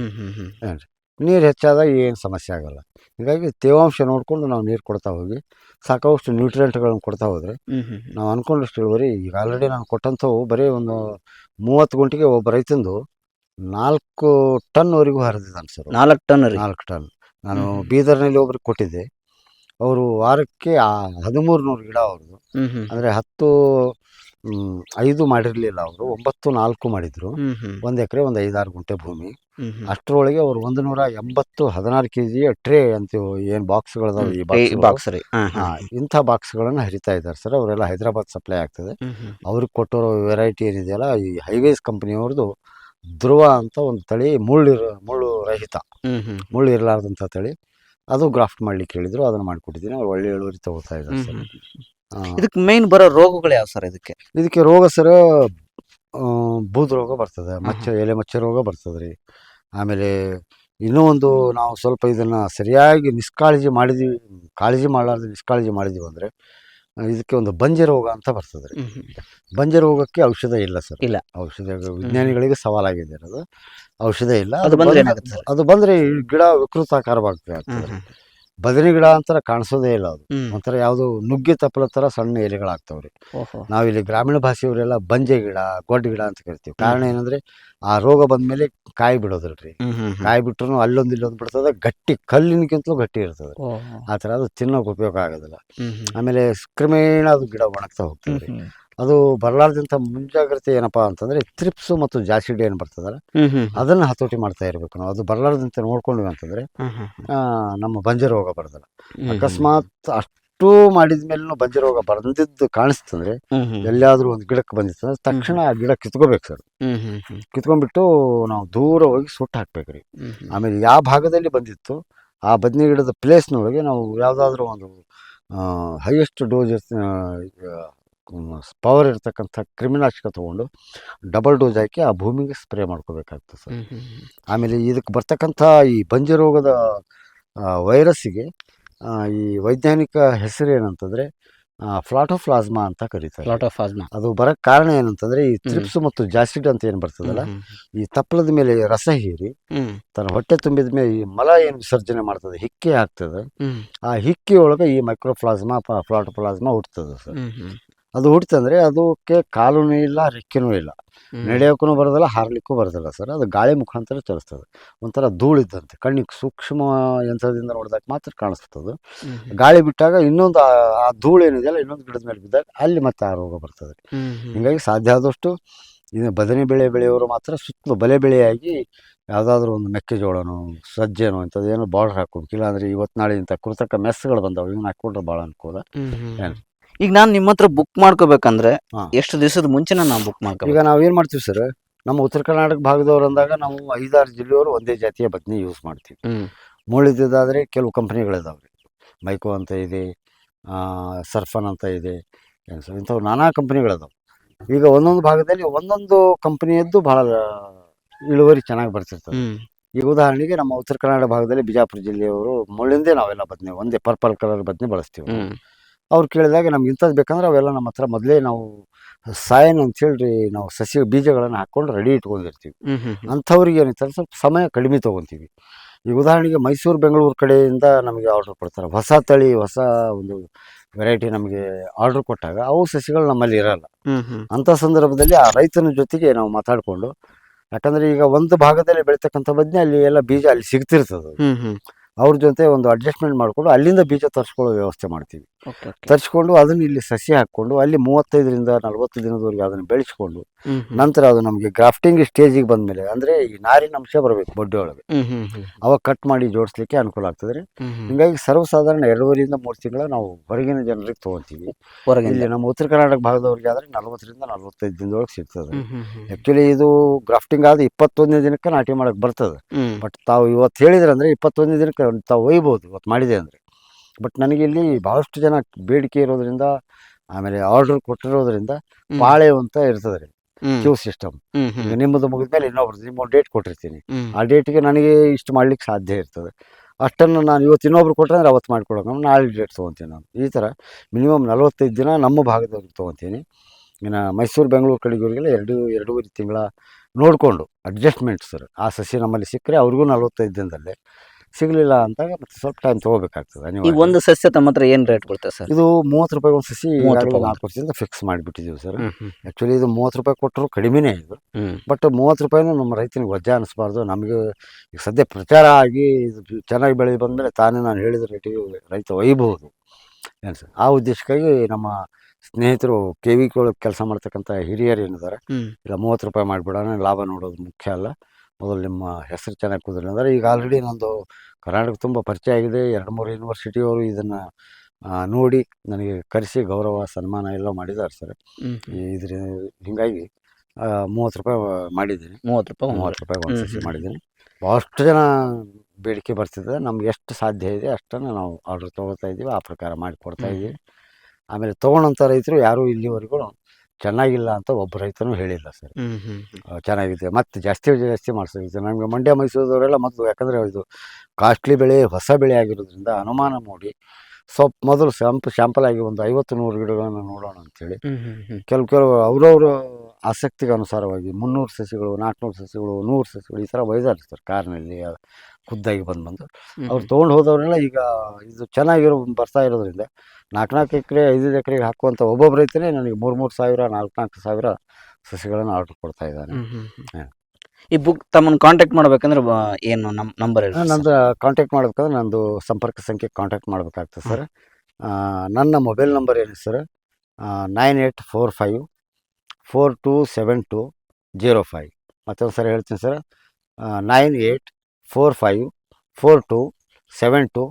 ಏನು ರೀ ನೀರು ಹೆಚ್ಚಾದಾಗ ಏನು ಸಮಸ್ಯೆ ಆಗೋಲ್ಲ. ಹೀಗಾಗಿ ತೇವಾಂಶ ನೋಡಿಕೊಂಡು ನಾವು ನೀರು ಕೊಡ್ತಾ ಹೋಗಿ ಸಾಕಷ್ಟು ನ್ಯೂಟ್ರಿಯೆಂಟ್ಗಳನ್ನು ಕೊಡ್ತಾ ಹೋದರೆ. ನಾವು ಅಂದ್ಕೊಂಡಷ್ಟು ಇಳುವರಿ ಈಗ ಆಲ್ರೆಡಿ ನಾನು ಕೊಟ್ಟಂಥವು ಬರೀ ಒಂದು ಮೂವತ್ತು ಗುಂಟಿಗೆ ಒಬ್ಬ ರೈತಂದು ನಾಲ್ಕು ಟನ್ವರೆಗೂ ಹರಿದಿದ್ದಾನೆ ಸರ್. ನಾಲ್ಕು ಟನ್ ರೀ ನಾಲ್ಕು ಟನ್ ನಾನು ಬೀದರ್ನಲ್ಲಿ ಒಬ್ರಿಗೆ ಕೊಟ್ಟಿದ್ದೆ. ಅವರು ವಾರಕ್ಕೆ ಹದಿಮೂರು ನೂರು ಗಿಡ ಅವ್ರದ್ದು ಅಂದರೆ ಹತ್ತು ಐದು ಮಾಡಿರಲಿಲ್ಲ ಅವರು ಒಂಬತ್ತು ನಾಲ್ಕು ಮಾಡಿದ್ರು. ಒಂದ್ ಎಕರೆ ಒಂದು ಐದಾರು ಗುಂಟೆ ಭೂಮಿ. ಅಷ್ಟರೊಳಗೆ ಅವರು ಒಂದು ನೂರ ಎಂಬತ್ತು ಹದಿನಾರು ಕೆ ಜಿ ಟ್ರೇ ಅಂತೀವಿ ಏನು ಬಾಕ್ಸ್ಗಳದಾವೆ ಬಾಕ್ಸ್ ರೀ. ಇಂಥ ಬಾಕ್ಸ್ಗಳನ್ನು ಹರಿತಾ ಇದ್ದಾರೆ ಸರ್. ಅವರೆಲ್ಲ ಹೈದರಾಬಾದ್ ಸಪ್ಲೈ ಆಗ್ತದೆ. ಅವ್ರಿಗೆ ಕೊಟ್ಟಿರೋ ವೆರೈಟಿ ಏನಿದೆಯಲ್ಲ ಈ ಹೈವೇಸ್ ಕಂಪ್ನಿಯವ್ರದ್ದು ಧ್ರುವ ಅಂತ ಒಂದು ತಳಿ ಮುಳ್ಳಿರ ಮುಳ್ಳು ರಹಿತ. ಮುಳ್ಳು ಇರಲಾರ್ದಂಥ ತಳಿ. ಅದು ಗ್ರಾಫ್ಟ್ ಮಾಡ್ಲಿಕ್ಕೆ ಹೇಳಿದ್ರು ಅದನ್ನ ಮಾಡ್ಕೊಟ್ಟಿದ್ದೀನಿ. ಅವ್ರು ಒಳ್ಳೆ ಇಳುವರಿ ತಗೋತಾ ಇದ್ದಾರೆ ಸರ್. ಇದಕ್ಕೆ ಮೇನ್ ಬರೋ ರೋಗಗಳು ಯಾವ ಸರ್ ಇದಕ್ಕೆ? ಇದಕ್ಕೆ ರೋಗ ಸರ್ ಬೂದ್ ರೋಗ ಬರ್ತದೆ ಮಚ್ಚ ಎಲೆ ಮಚ್ಚ ರೋಗ ಬರ್ತದೆ ರೀ ಆಮೇಲೆ ಇನ್ನೂ ಒಂದು ನಾವು ಸ್ವಲ್ಪ ಇದನ್ನು ಸರಿಯಾಗಿ ನಿಷ್ಕಾಳಜಿ ಮಾಡಿದೀವಿ ಕಾಳಜಿ ಮಾಡಲಾರ್ದು ನಿಷ್ಕಾಳಜಿ ಮಾಡಿದೀವಿ ಅಂದರೆ ಇದಕ್ಕೆ ಒಂದು ಬಂಜೆ ರೋಗ ಅಂತ ಬರ್ತದೆ ರೀ. ಬಂಜೆ ರೋಗಕ್ಕೆ ಔಷಧ ಇಲ್ಲ ಸರ್. ಇಲ್ಲ. ಔಷಧ ವಿಜ್ಞಾನಿಗಳಿಗೆ ಸವಾಲಾಗಿದೆ ಅದು. ಔಷಧ ಇಲ್ಲ ಅದು ಬಂದ್ರೆ? ಅದು ಬಂದರೆ ಈ ಗಿಡ ವಿಕೃತಾಕಾರವಾಗ್ತದೆ. ಬದನೆ ಗಿಡ ಅಂತರ ಕಾಣಿಸೋದೇ ಇಲ್ಲ ಅದು ಹ್ಮ್. ಒಂಥರ ಯಾವುದು ನುಗ್ಗೆ ತಪ್ಪಲ ತರ ಸಣ್ಣ ಎಲೆಗಳಾಗ್ತಾವ್ರಿ ಓಹೋ ನಾವಿಲ್ಲಿ ಗ್ರಾಮೀಣ ಭಾಷೆಯವರೆಲ್ಲ ಬಂಜೆ ಗಿಡ ಗೊಡ್ಡ ಗಿಡ ಅಂತ ಕರಿತೀವಿ ಕಾರಣ ಏನಂದ್ರೆ ಆ ರೋಗ ಬಂದ್ಮೇಲೆ ಕಾಯಿ ಬಿಡೋದಿಲ್ರಿ ಹ್ಮ್ ಹ್ಮ್ ಹ್ಮ್. ಕಾಯಿ ಬಿಟ್ರು ಅಲ್ಲೊಂದು ಇಲ್ಲೊಂದು ಬಿಡ್ತದ ಗಟ್ಟಿ ಕಲ್ಲಿನಕ್ಕಿಂತಲೂ ಗಟ್ಟಿ ಇರ್ತದೆ ಓಹೋ. ಆ ಥರ ಅದು ತಿನ್ನೋಕೆ ಉಪಯೋಗ ಆಗೋದಿಲ್ಲ ಹ್ಮ್ ಹ್ಮ್. ಆಮೇಲೆ ಕ್ರಮೇಣ ಅದು ಗಿಡ ಒಣಗ್ತಾ ಹೋಗ್ತದೆ ಹ್ಮ್ ಹ್ಮ್. ಅದು ಬರಲಾರ್ದಂಥ ಮುಂಜಾಗ್ರತೆ ಏನಪ್ಪಾ ಅಂತಂದ್ರೆ ತ್ರಿಪ್ಸು ಮತ್ತು ಜಾಸಿಡ್ ಏನು ಬರ್ತದಲ್ಲ ಅದನ್ನ ಹತೋಟಿ ಮಾಡ್ತಾ ಇರಬೇಕು ನಾವು ಅದು ಬರಲಾರ್ದಂತೆ ನೋಡ್ಕೊಂಡ್ವಿ ಅಂತಂದ್ರೆ ನಮ್ಮ ಬಂಜೆ ರೋಗ ಬರೋದಿಲ್ಲ. ಅಕಸ್ಮಾತ್ ಅಷ್ಟು ಮಾಡಿದ ಮೇಲೂ ಬಂಜೆ ರೋಗ ಬಂದಿದ್ದು ಕಾಣಿಸ್ತಂದ್ರೆ. ಎಲ್ಲಿಯಾದ್ರೂ ಒಂದು ಗಿಡಕ್ಕೆ ಬಂದಿತ್ತಂದ್ರೆ ತಕ್ಷಣ ಆ ಗಿಡ ಕಿತ್ಕೋಬೇಕು ಸರ್. ಕಿತ್ಕೊಂಡ್ಬಿಟ್ಟು ನಾವು ದೂರ ಹೋಗಿ ಸುಟ್ಟು ಹಾಕ್ಬೇಕ್ರಿ. ಆಮೇಲೆ ಯಾವ ಭಾಗದಲ್ಲಿ ಬಂದಿತ್ತು ಆ ಬದನೆ ಗಿಡದ ಪ್ಲೇಸ್ನೊಳಗೆ ನಾವು ಯಾವುದಾದ್ರೂ ಒಂದು ಹೈಯೆಸ್ಟ್ ಡೋಸ್ ಪವರ್ ಇರ್ತಕ್ಕಂಥ ಕ್ರಿಮಿನಾಶಕ ತೊಗೊಂಡು ಡಬಲ್ ಡೋಸ್ ಹಾಕಿ ಆ ಭೂಮಿಗೆ ಸ್ಪ್ರೇ ಮಾಡ್ಕೋಬೇಕಾಗ್ತದೆ ಸರ್. ಆಮೇಲೆ ಇದಕ್ಕೆ ಬರ್ತಕ್ಕಂಥ ಈ ಬಂಜಿ ರೋಗದ ವೈರಸ್ಸಿಗೆ ಈ ವೈಜ್ಞಾನಿಕ ಹೆಸರು ಏನಂತಂದರೆ ಫ್ಲಾಟೋಫ್ಲಾಸ್ಮಾ ಅಂತ ಕರೀತಾರೆ. ಫ್ಲಾಟೋಫ್ಲಾಸ್ಮಾ ಅದು ಬರೋಕ್ಕೆ ಕಾರಣ ಏನಂತಂದ್ರೆ ಈ ತ್ರಿಪ್ಸ್ ಮತ್ತು ಜಾಸಿಡ್ ಅಂತ ಏನು ಬರ್ತದಲ್ಲ ಈ ತಪ್ಪಲದ ಮೇಲೆ ರಸ ಹೀರಿ ತನ್ನ ಹೊಟ್ಟೆ ತುಂಬಿದ ಮೇಲೆ ಈ ಮಲ ಏನು ವಿಸರ್ಜನೆ ಮಾಡ್ತದೆ ಹಿಕ್ಕೆ ಆಗ್ತದೆ. ಆ ಹಿಕ್ಕಿ ಒಳಗೆ ಈ ಮೈಕ್ರೋಫ್ಲಾಸ್ಮಾ ಫ್ಲಾಟೋಫ್ಲಾಸ್ಮಾ ಹುಟ್ಟುತ್ತದೆ ಸರ್. ಅದು ಹುಟ್ಟಿತಂದ್ರೆ ಅದಕ್ಕೆ ಕಾಲೂ ಇಲ್ಲ ರೆಕ್ಕೆನೂ ಇಲ್ಲ. ನಡೆಯೋಕ್ಕೂ ಬರೋದಿಲ್ಲ ಹಾರ್ಲಿಕ್ಕೂ ಬರೋದಿಲ್ಲ ಸರ್. ಅದು ಗಾಳಿ ಮುಖಾಂತರ ಚಲಿಸ್ತದೆ. ಒಂಥರ ಧೂಳಿದ್ದಂತೆ ಕಣ್ಣಿಗೆ ಸೂಕ್ಷ್ಮ ಯಂತ್ರದಿಂದ ನೋಡಿದಾಗ ಮಾತ್ರ ಕಾಣಿಸ್ತದೆ ಗಾಳಿ ಬಿಟ್ಟಾಗ ಇನ್ನೊಂದು ಆ- ಧೂಳು ಏನಿದೆಯಲ್ಲ ಇನ್ನೊಂದು ಗಿಡದ ಮೇಲೆ ಬಿದ್ದಾಗ ಅಲ್ಲಿ ಮತ್ತೆ ಆ ರೋಗ ಬರ್ತದೆ. ಹಿಂಗಾಗಿ ಸಾಧ್ಯ ಆದಷ್ಟು ಇನ್ನು ಬದನೆ ಬೆಳೆ ಬೆಳೆಯೋರು ಮಾತ್ರ ಸುತ್ತಲೂ ಬಲೆ ಬೆಳೆಯಾಗಿ ಯಾವುದಾದ್ರೂ ಒಂದು ಮೆಕ್ಕೆಜೋಳನೋ ಸಜ್ಜೆನೋ ಇಂಥದ್ದು ಏನೋ ಬಾರ್ಡರ್ ಹಾಕೋಬೇಕು ಇಲ್ಲಾಂದ್ರೆ ಇವತ್ತು ನಾಳೆ ಇಂಥ ಕೃತಕ ಮೆಸ್ಗಳು ಬಂದವು. ಇವನ್ನ ಹಾಕ್ಕೊಂಡ್ರೆ ಭಾಳ ಅನುಕೂಲ. ಏನ್? ಈಗ ನಾನು ನಿಮ್ಮ ಹತ್ರ ಬುಕ್ ಮಾಡ್ಕೋಬೇಕಂದ್ರೆ ಹಾ. ಎಷ್ಟು ದಿವಸದ ಮುಂಚೆ ನಾವು ಬುಕ್ ಮಾಡ್ಕೋಬೇಕು? ಈಗ ನಾವೇನು ಮಾಡ್ತೀವಿ ಸರ್ ನಮ್ಮ ಉತ್ತರ ಕರ್ನಾಟಕ ಭಾಗದವ್ರು ಅಂದಾಗ ನಾವು ಐದಾರು ಜಿಲ್ಲೆಯವರು ಒಂದೇ ಜಾತಿಯ ಬದ್ನಿ ಯೂಸ್ ಮಾಡ್ತೀವಿ. ಹ್ಮ್. ಮುಳಿದಿದ್ದಾದರೆ ಕೆಲವು ಕಂಪ್ನಿಗಳಿದಾವೆ ಮೈಕೋ ಅಂತ ಇದೆ ಆ, ಸರ್ಫನ್ ಅಂತ ಇದೆ ಏನು ಇಂಥವು ನಾನಾ ಕಂಪ್ನಿಗಳಿದಾವೆ. ಈಗ ಒಂದೊಂದು ಭಾಗದಲ್ಲಿ ಒಂದೊಂದು ಕಂಪ್ನಿಯದ್ದು ಭಾಳ ಇಳುವರಿ ಚೆನ್ನಾಗಿ ಬರ್ತಿರ್ತದೆ. ಹ್ಮ್. ಈಗ ಉದಾಹರಣೆಗೆ ನಮ್ಮ ಉತ್ತರ ಕನ್ನಡ ಭಾಗದಲ್ಲಿ ಬಿಜಾಪುರ ಜಿಲ್ಲೆಯವರು ಮುಳ್ಳಿಂದೇ ನಾವೆಲ್ಲ ಬದನೆ ಒಂದೇ ಪರ್ಪಲ್ ಕಲರ್ ಬದನೆ ಬಳಸ್ತೀವಿ ಹ್ಮ್. ಅವ್ರು ಕೇಳಿದಾಗ ನಮ್ಗೆ ಇಂಥದ್ದು ಬೇಕಂದ್ರೆ ಅವೆಲ್ಲ ನಮ್ಮ ಹತ್ರ ಮೊದಲೇ ನಾವು ಸಾಯನ್ ಅಂತೇಳಿ ನಾವು ಸಸಿ ಬೀಜಗಳನ್ನು ಹಾಕ್ಕೊಂಡು ರೆಡಿ ಇಟ್ಕೊಂಡಿರ್ತೀವಿ. ಅಂಥವ್ರಿಗೆ ಏನಂತಾರೆ ಸ್ವಲ್ಪ ಸಮಯ ಕಡಿಮೆ ತೊಗೊತೀವಿ. ಈಗ ಉದಾಹರಣೆಗೆ ಮೈಸೂರು ಬೆಂಗಳೂರು ಕಡೆಯಿಂದ ನಮಗೆ ಆರ್ಡ್ರ್ ಕೊಡ್ತಾರೆ. ಹೊಸ ತಳಿ ಹೊಸ ಒಂದು ವೆರೈಟಿ ನಮಗೆ ಆರ್ಡ್ರ್ ಕೊಟ್ಟಾಗ ಅವು ಸಸಿಗಳು ನಮ್ಮಲ್ಲಿ ಇರಲ್ಲ. ಅಂಥ ಸಂದರ್ಭದಲ್ಲಿ ಆ ರೈತನ ಜೊತೆಗೆ ನಾವು ಮಾತಾಡಿಕೊಂಡು ಯಾಕಂದರೆ ಈಗ ಒಂದು ಭಾಗದಲ್ಲಿ ಬೆಳೀತಕ್ಕಂಥ ಬದನೆ ಅಲ್ಲಿ ಎಲ್ಲ ಬೀಜ ಅಲ್ಲಿ ಸಿಗ್ತಿರ್ತದೆ. ಅವ್ರ ಜೊತೆ ಒಂದು ಅಡ್ಜಸ್ಟ್ಮೆಂಟ್ ಮಾಡಿಕೊಂಡು ಅಲ್ಲಿಂದ ಬೀಜ ತರಿಸ್ಕೊಳ್ಳೋ ವ್ಯವಸ್ಥೆ ಮಾಡ್ತೀವಿ. ತರಿಸ್ಕೊಂಡು ಅದನ್ನು ಇಲ್ಲಿ ಸಸಿ ಹಾಕ್ಕೊಂಡು ಅಲ್ಲಿ ಮೂವತ್ತೈದರಿಂದ ನಲವತ್ತು ದಿನದವರೆಗೆ ಅದನ್ನು ಬೆಳೆಸ್ಕೊಂಡು. ನಂತರ ಅದು ನಮಗೆ ಗ್ರಾಫ್ಟಿಂಗ್ ಸ್ಟೇಜಿಗೆ ಬಂದಮೇಲೆ ಅಂದ್ರೆ ಈ ನಾರಿನ ಅಂಶ ಬರಬೇಕು ಬೊಡ್ಡೆ ಒಳಗೆ. ಅವಾಗ ಕಟ್ ಮಾಡಿ ಜೋಡಿಸ್ಲಿಕ್ಕೆ ಅನುಕೂಲ ಆಗ್ತದೆ ರೀ. ಹಿಂಗಾಗಿ ಸರ್ವಸಾಧಾರಣ ಎರಡೂವರೆಯಿಂದ ಮೂರು ತಿಂಗಳ ನಾವು ಹೊರಗಿನ ಜನರಿಗೆ ತಗೊಂತೀವಿ ಇಲ್ಲಿ ನಮ್ಮ ಉತ್ತರ ಕರ್ನಾಟಕ ಭಾಗದವರಿಗೆ ಆದ್ರೆ ನಲವತ್ತರಿಂದ ನಲವತ್ತೈದು ದಿನದೊಳಗೆ ಸಿಗ್ತದೆ. ಆ್ಯಕ್ಚುಲಿ ಇದು ಗ್ರಾಫ್ಟಿಂಗ್ ಆದ ಇಪ್ಪತ್ತೊಂದನೇ ದಿನಕ್ಕೆ ನಾಟಿ ಮಾಡಕ್ಕೆ ಬರ್ತದೆ. ಬಟ್ ತಾವು ಇವತ್ತು ಹೇಳಿದ್ರೆ ಅಂದ್ರೆ ಇಪ್ಪತ್ತೊಂದನೇ ದಿನಕ್ಕೆ ತಾವು ಒಯ್ಬೋದು ಇವತ್ತು ಮಾಡಿದೆ ಅಂದರೆ. ಬಟ್ ನನಗೆ ಇಲ್ಲಿ ಭಾಳಷ್ಟು ಜನ ಬೇಡಿಕೆ ಇರೋದ್ರಿಂದ ಆಮೇಲೆ ಆರ್ಡರ್ ಕೊಟ್ಟಿರೋದ್ರಿಂದ. ಪಾಳೆ ಅಂತ ಇರ್ತದೆ ರೀ ಕ್ಯೂ ಸಿಸ್ಟಮ್ ಈಗ ನಿಮ್ಮದು ಮುಗಿದ್ಮೇಲೆ ಇನ್ನೊಬ್ರದ್ದು ನಿಮ್ಮ ಡೇಟ್ ಕೊಟ್ಟಿರ್ತೀನಿ. ಆ ಡೇಟ್ಗೆ ನನಗೆ ಇಷ್ಟು ಮಾಡ್ಲಿಕ್ಕೆ ಸಾಧ್ಯ ಇರ್ತದೆ. ಅಷ್ಟನ್ನು ನಾನು ಇವತ್ತು ಇನ್ನೊಬ್ರು ಕೊಟ್ಟರೆ ಅಂದ್ರೆ ಅವತ್ತು ಮಾಡ್ಕೊಡೋಣ. ನಾಳೆ ಡೇಟ್ ತೊಗೊತೀನಿ ನಾನು. ಈ ಥರ ಮಿನಿಮಮ್ ನಲವತ್ತೈದು ದಿನ ನಮ್ಮ ಭಾಗದವ್ರಿಗೆ ತೊಗೊತೀನಿ. ಇನ್ನು ಮೈಸೂರು ಬೆಂಗಳೂರು ಕಡೆಗೆಲ್ಲ ಎರಡು ಎರಡೂವರೆ ತಿಂಗಳ ನೋಡಿಕೊಂಡು ಅಡ್ಜಸ್ಟ್ಮೆಂಟ್ ಸರ್ ಆ ಸಸಿ ನಮ್ಮಲ್ಲಿ ಸಿಕ್ಕರೆ ಅವ್ರಿಗೂ ನಲವತ್ತೈದು ದಿನದಲ್ಲೇ ಸಿಗಲಿಲ್ಲ ಅಂದಾಗ ಮತ್ತೆ ಸ್ವಲ್ಪ ಟೈಮ್ ತೊಗೋಬೇಕಾಗ್ತದೆ ಈಗ ಅನಿವಾರ್ಯ. ಒಂದು ಸಸ್ಯ ತಮ್ಮ ಹತ್ರ ಏನ್ ರೇಟ್ ಕೊಡ್ತದೆ ಸರ್? ಇದು ಮೂವತ್ತು ರೂಪಾಯಿ ಒಂದು ಸಸಿ ಮೂವತ್ತು ಈಗಾಗಲೇ ರೂಪಾಯಿ ನಾಲ್ಕು ವರ್ಷದಿಂದ ಫಿಕ್ಸ್ ಮಾಡಿಬಿಟ್ಟಿದ್ದೀವಿ ಸರ್. ಆ್ಯಕ್ಚುಲಿ ಇದು ಮೂವತ್ತು ರೂಪಾಯಿ ಕೊಟ್ಟರು ಕಡಿಮೆನೇ ಇದು. ಬಟ್ ಮೂವತ್ತು ರೂಪಾಯಿನೂ ನಮ್ಮ ರೈತನಿಗೆ ವಜ್ಜ ಅನ್ನಿಸ್ಬಾರ್ದು ನಮಗೆ ಈಗ ಸದ್ಯ ಪ್ರಚಾರ ಆಗಿ ಇದು ಚೆನ್ನಾಗಿ ಬೆಳೆ ಬಂದಮೇಲೆ ತಾನೇ ನಾನು ಹೇಳಿದ ರೇಟಿಗೆ ರೈತ ಒಯ್ಯಬಹುದು ಏನು ಸರ್? ಆ ಉದ್ದೇಶಕ್ಕಾಗಿ ನಮ್ಮ ಸ್ನೇಹಿತರು ಕೆ ವಿ ಕೆಲಸ ಮಾಡ್ತಕ್ಕಂಥ ಹಿರಿಯರು ಏನಿದ್ದಾರೆ ಇಲ್ಲ ಮೂವತ್ತು ರೂಪಾಯಿ ಮಾಡಿಬಿಡೋಣ ಲಾಭ ನೋಡೋದು ಮುಖ್ಯ ಅಲ್ಲ. ಮೊದಲು ನಿಮ್ಮ ಹೆಸರು ಚೆನ್ನಾಗಿ ಕುದುರೆ ಅಂದರೆ ಈಗ ಆಲ್ರೆಡಿ ನಂದು ಕರ್ನಾಟಕ ತುಂಬ ಪರಿಚಯ ಆಗಿದೆ. ಎರಡು ಮೂರು ಯೂನಿವರ್ಸಿಟಿಯವರು ಇದನ್ನು ನೋಡಿ ನನಗೆ ಕರೆಸಿ ಗೌರವ ಸನ್ಮಾನ ಎಲ್ಲ ಮಾಡಿದ್ದಾರೆ ಸರ್. ಇದ್ರ ಹಿಂಗಾಗಿ ಮೂವತ್ತು ರೂಪಾಯಿ ಮಾಡಿದ್ದೀನಿ. ಮೂವತ್ತು ರೂಪಾಯಿ. ಮೂವತ್ತು ರೂಪಾಯಿ ಒಂದು ಸಸಿ ಮಾಡಿದ್ದೀನಿ. ಭಾಳಷ್ಟು ಜನ ಬೇಡಿಕೆ ಬರ್ತಿದೆ. ನಮ್ಗೆ ಎಷ್ಟು ಸಾಧ್ಯ ಇದೆ ಅಷ್ಟನ್ನು ನಾವು ಆರ್ಡ್ರ್ ತೊಗೊಳ್ತಾ ಇದ್ದೀವಿ. ಆ ಪ್ರಕಾರ ಮಾಡಿ ಕೊಡ್ತಾ ಹ್ಮ್. ಇದ್ದೀವಿ. ಆಮೇಲೆ ತೊಗೊಳೋಂಥ ರೈತರು ಯಾರೂ ಇಲ್ಲಿವರೆಗೂ ಚೆನ್ನಾಗಿಲ್ಲ ಅಂತ ಒಬ್ಬ ರೈತನು ಹೇಳಿಲ್ಲ ಸರ್. ಚೆನ್ನಾಗಿದೆ ಮತ್ತೆ ಜಾಸ್ತಿ ಜಾಸ್ತಿ ಮಾಡಿಸ್ಬೇಕು ನಮಗೆ ಮಂಡ್ಯ ಮೈಸೂರವರೆಲ್ಲ ಮೊದಲು ಯಾಕಂದರೆ ಇದು ಕಾಸ್ಟ್ಲಿ ಬೆಳೆ ಹೊಸ ಬೆಳೆ ಆಗಿರೋದ್ರಿಂದ ಅನುಮಾನ ಮೂಡಿ ಸ್ವಲ್ಪ ಮೊದಲು ಸ್ಯಾಂಪ್ ಶ್ಯಾಂಪಲ್ ಆಗಿ ಒಂದು ಐವತ್ತು ನೂರು ಗಿಡಗಳನ್ನು ನೋಡೋಣ ಅಂತೇಳಿ. ಕೆಲವು ಕೆಲವು ಅವರವ್ರ ಆಸಕ್ತಿಗೆ ಅನುಸಾರವಾಗಿ ಮುನ್ನೂರು ಸಸಿಗಳು ನಾಲ್ಕುನೂರು ಸಸಿಗಳು ನೂರು ಸಸಿಗಳು ಈ ಥರ ಒಯ್ದಾರೆ ಸರ್ ಕಾರ್ನಲ್ಲಿ ಖುದ್ದಾಗಿ ಬಂದು ಬಂದು. ಅವ್ರು ತೊಗೊಂಡು ಹೋದವ್ರನ್ನೆಲ್ಲ ಈಗ ಇದು ಚೆನ್ನಾಗಿರೋ ಬರ್ತಾ ಇರೋದ್ರಿಂದ ನಾಲ್ಕು ನಾಲ್ಕು ಎಕರೆ ಐದೈದು ಎಕರೆಗೆ ಹಾಕುವಂಥ ಒಬ್ಬೊಬ್ಬ ರೈತನೇ ನನಗೆ ಮೂರು ಮೂರು ಸಾವಿರ ನಾಲ್ಕು ನಾಲ್ಕು ಸಾವಿರ ಸಸಿಗಳನ್ನು ಆರ್ಡರ್ ಕೊಡ್ತಾ ಇದ್ದಾನೆ. ಈ ಬುಕ್ ತಮ್ಮನ್ನು ಕಾಂಟ್ಯಾಕ್ಟ್ ಮಾಡ್ಬೇಕಂದ್ರೆ ಏನು ನಮ್ಮ ನಂಬರ್ ಹೇಳಿ ನಂದು ಕಾಂಟ್ಯಾಕ್ಟ್ ಮಾಡ್ಬೇಕಂದ್ರೆ ನಂದು ಸಂಪರ್ಕ ಸಂಖ್ಯೆ ಕಾಂಟ್ಯಾಕ್ಟ್ ಮಾಡಬೇಕಾಗ್ತದೆ ಸರ್. ನನ್ನ ಮೊಬೈಲ್ ನಂಬರ್ ಏನು sir? Nine eight four five four two seven two zero five ಮತ್ತೊಂದು ಸರಿ ಹೇಳ್ತೀನಿ sir. Nine eight four five four two seven two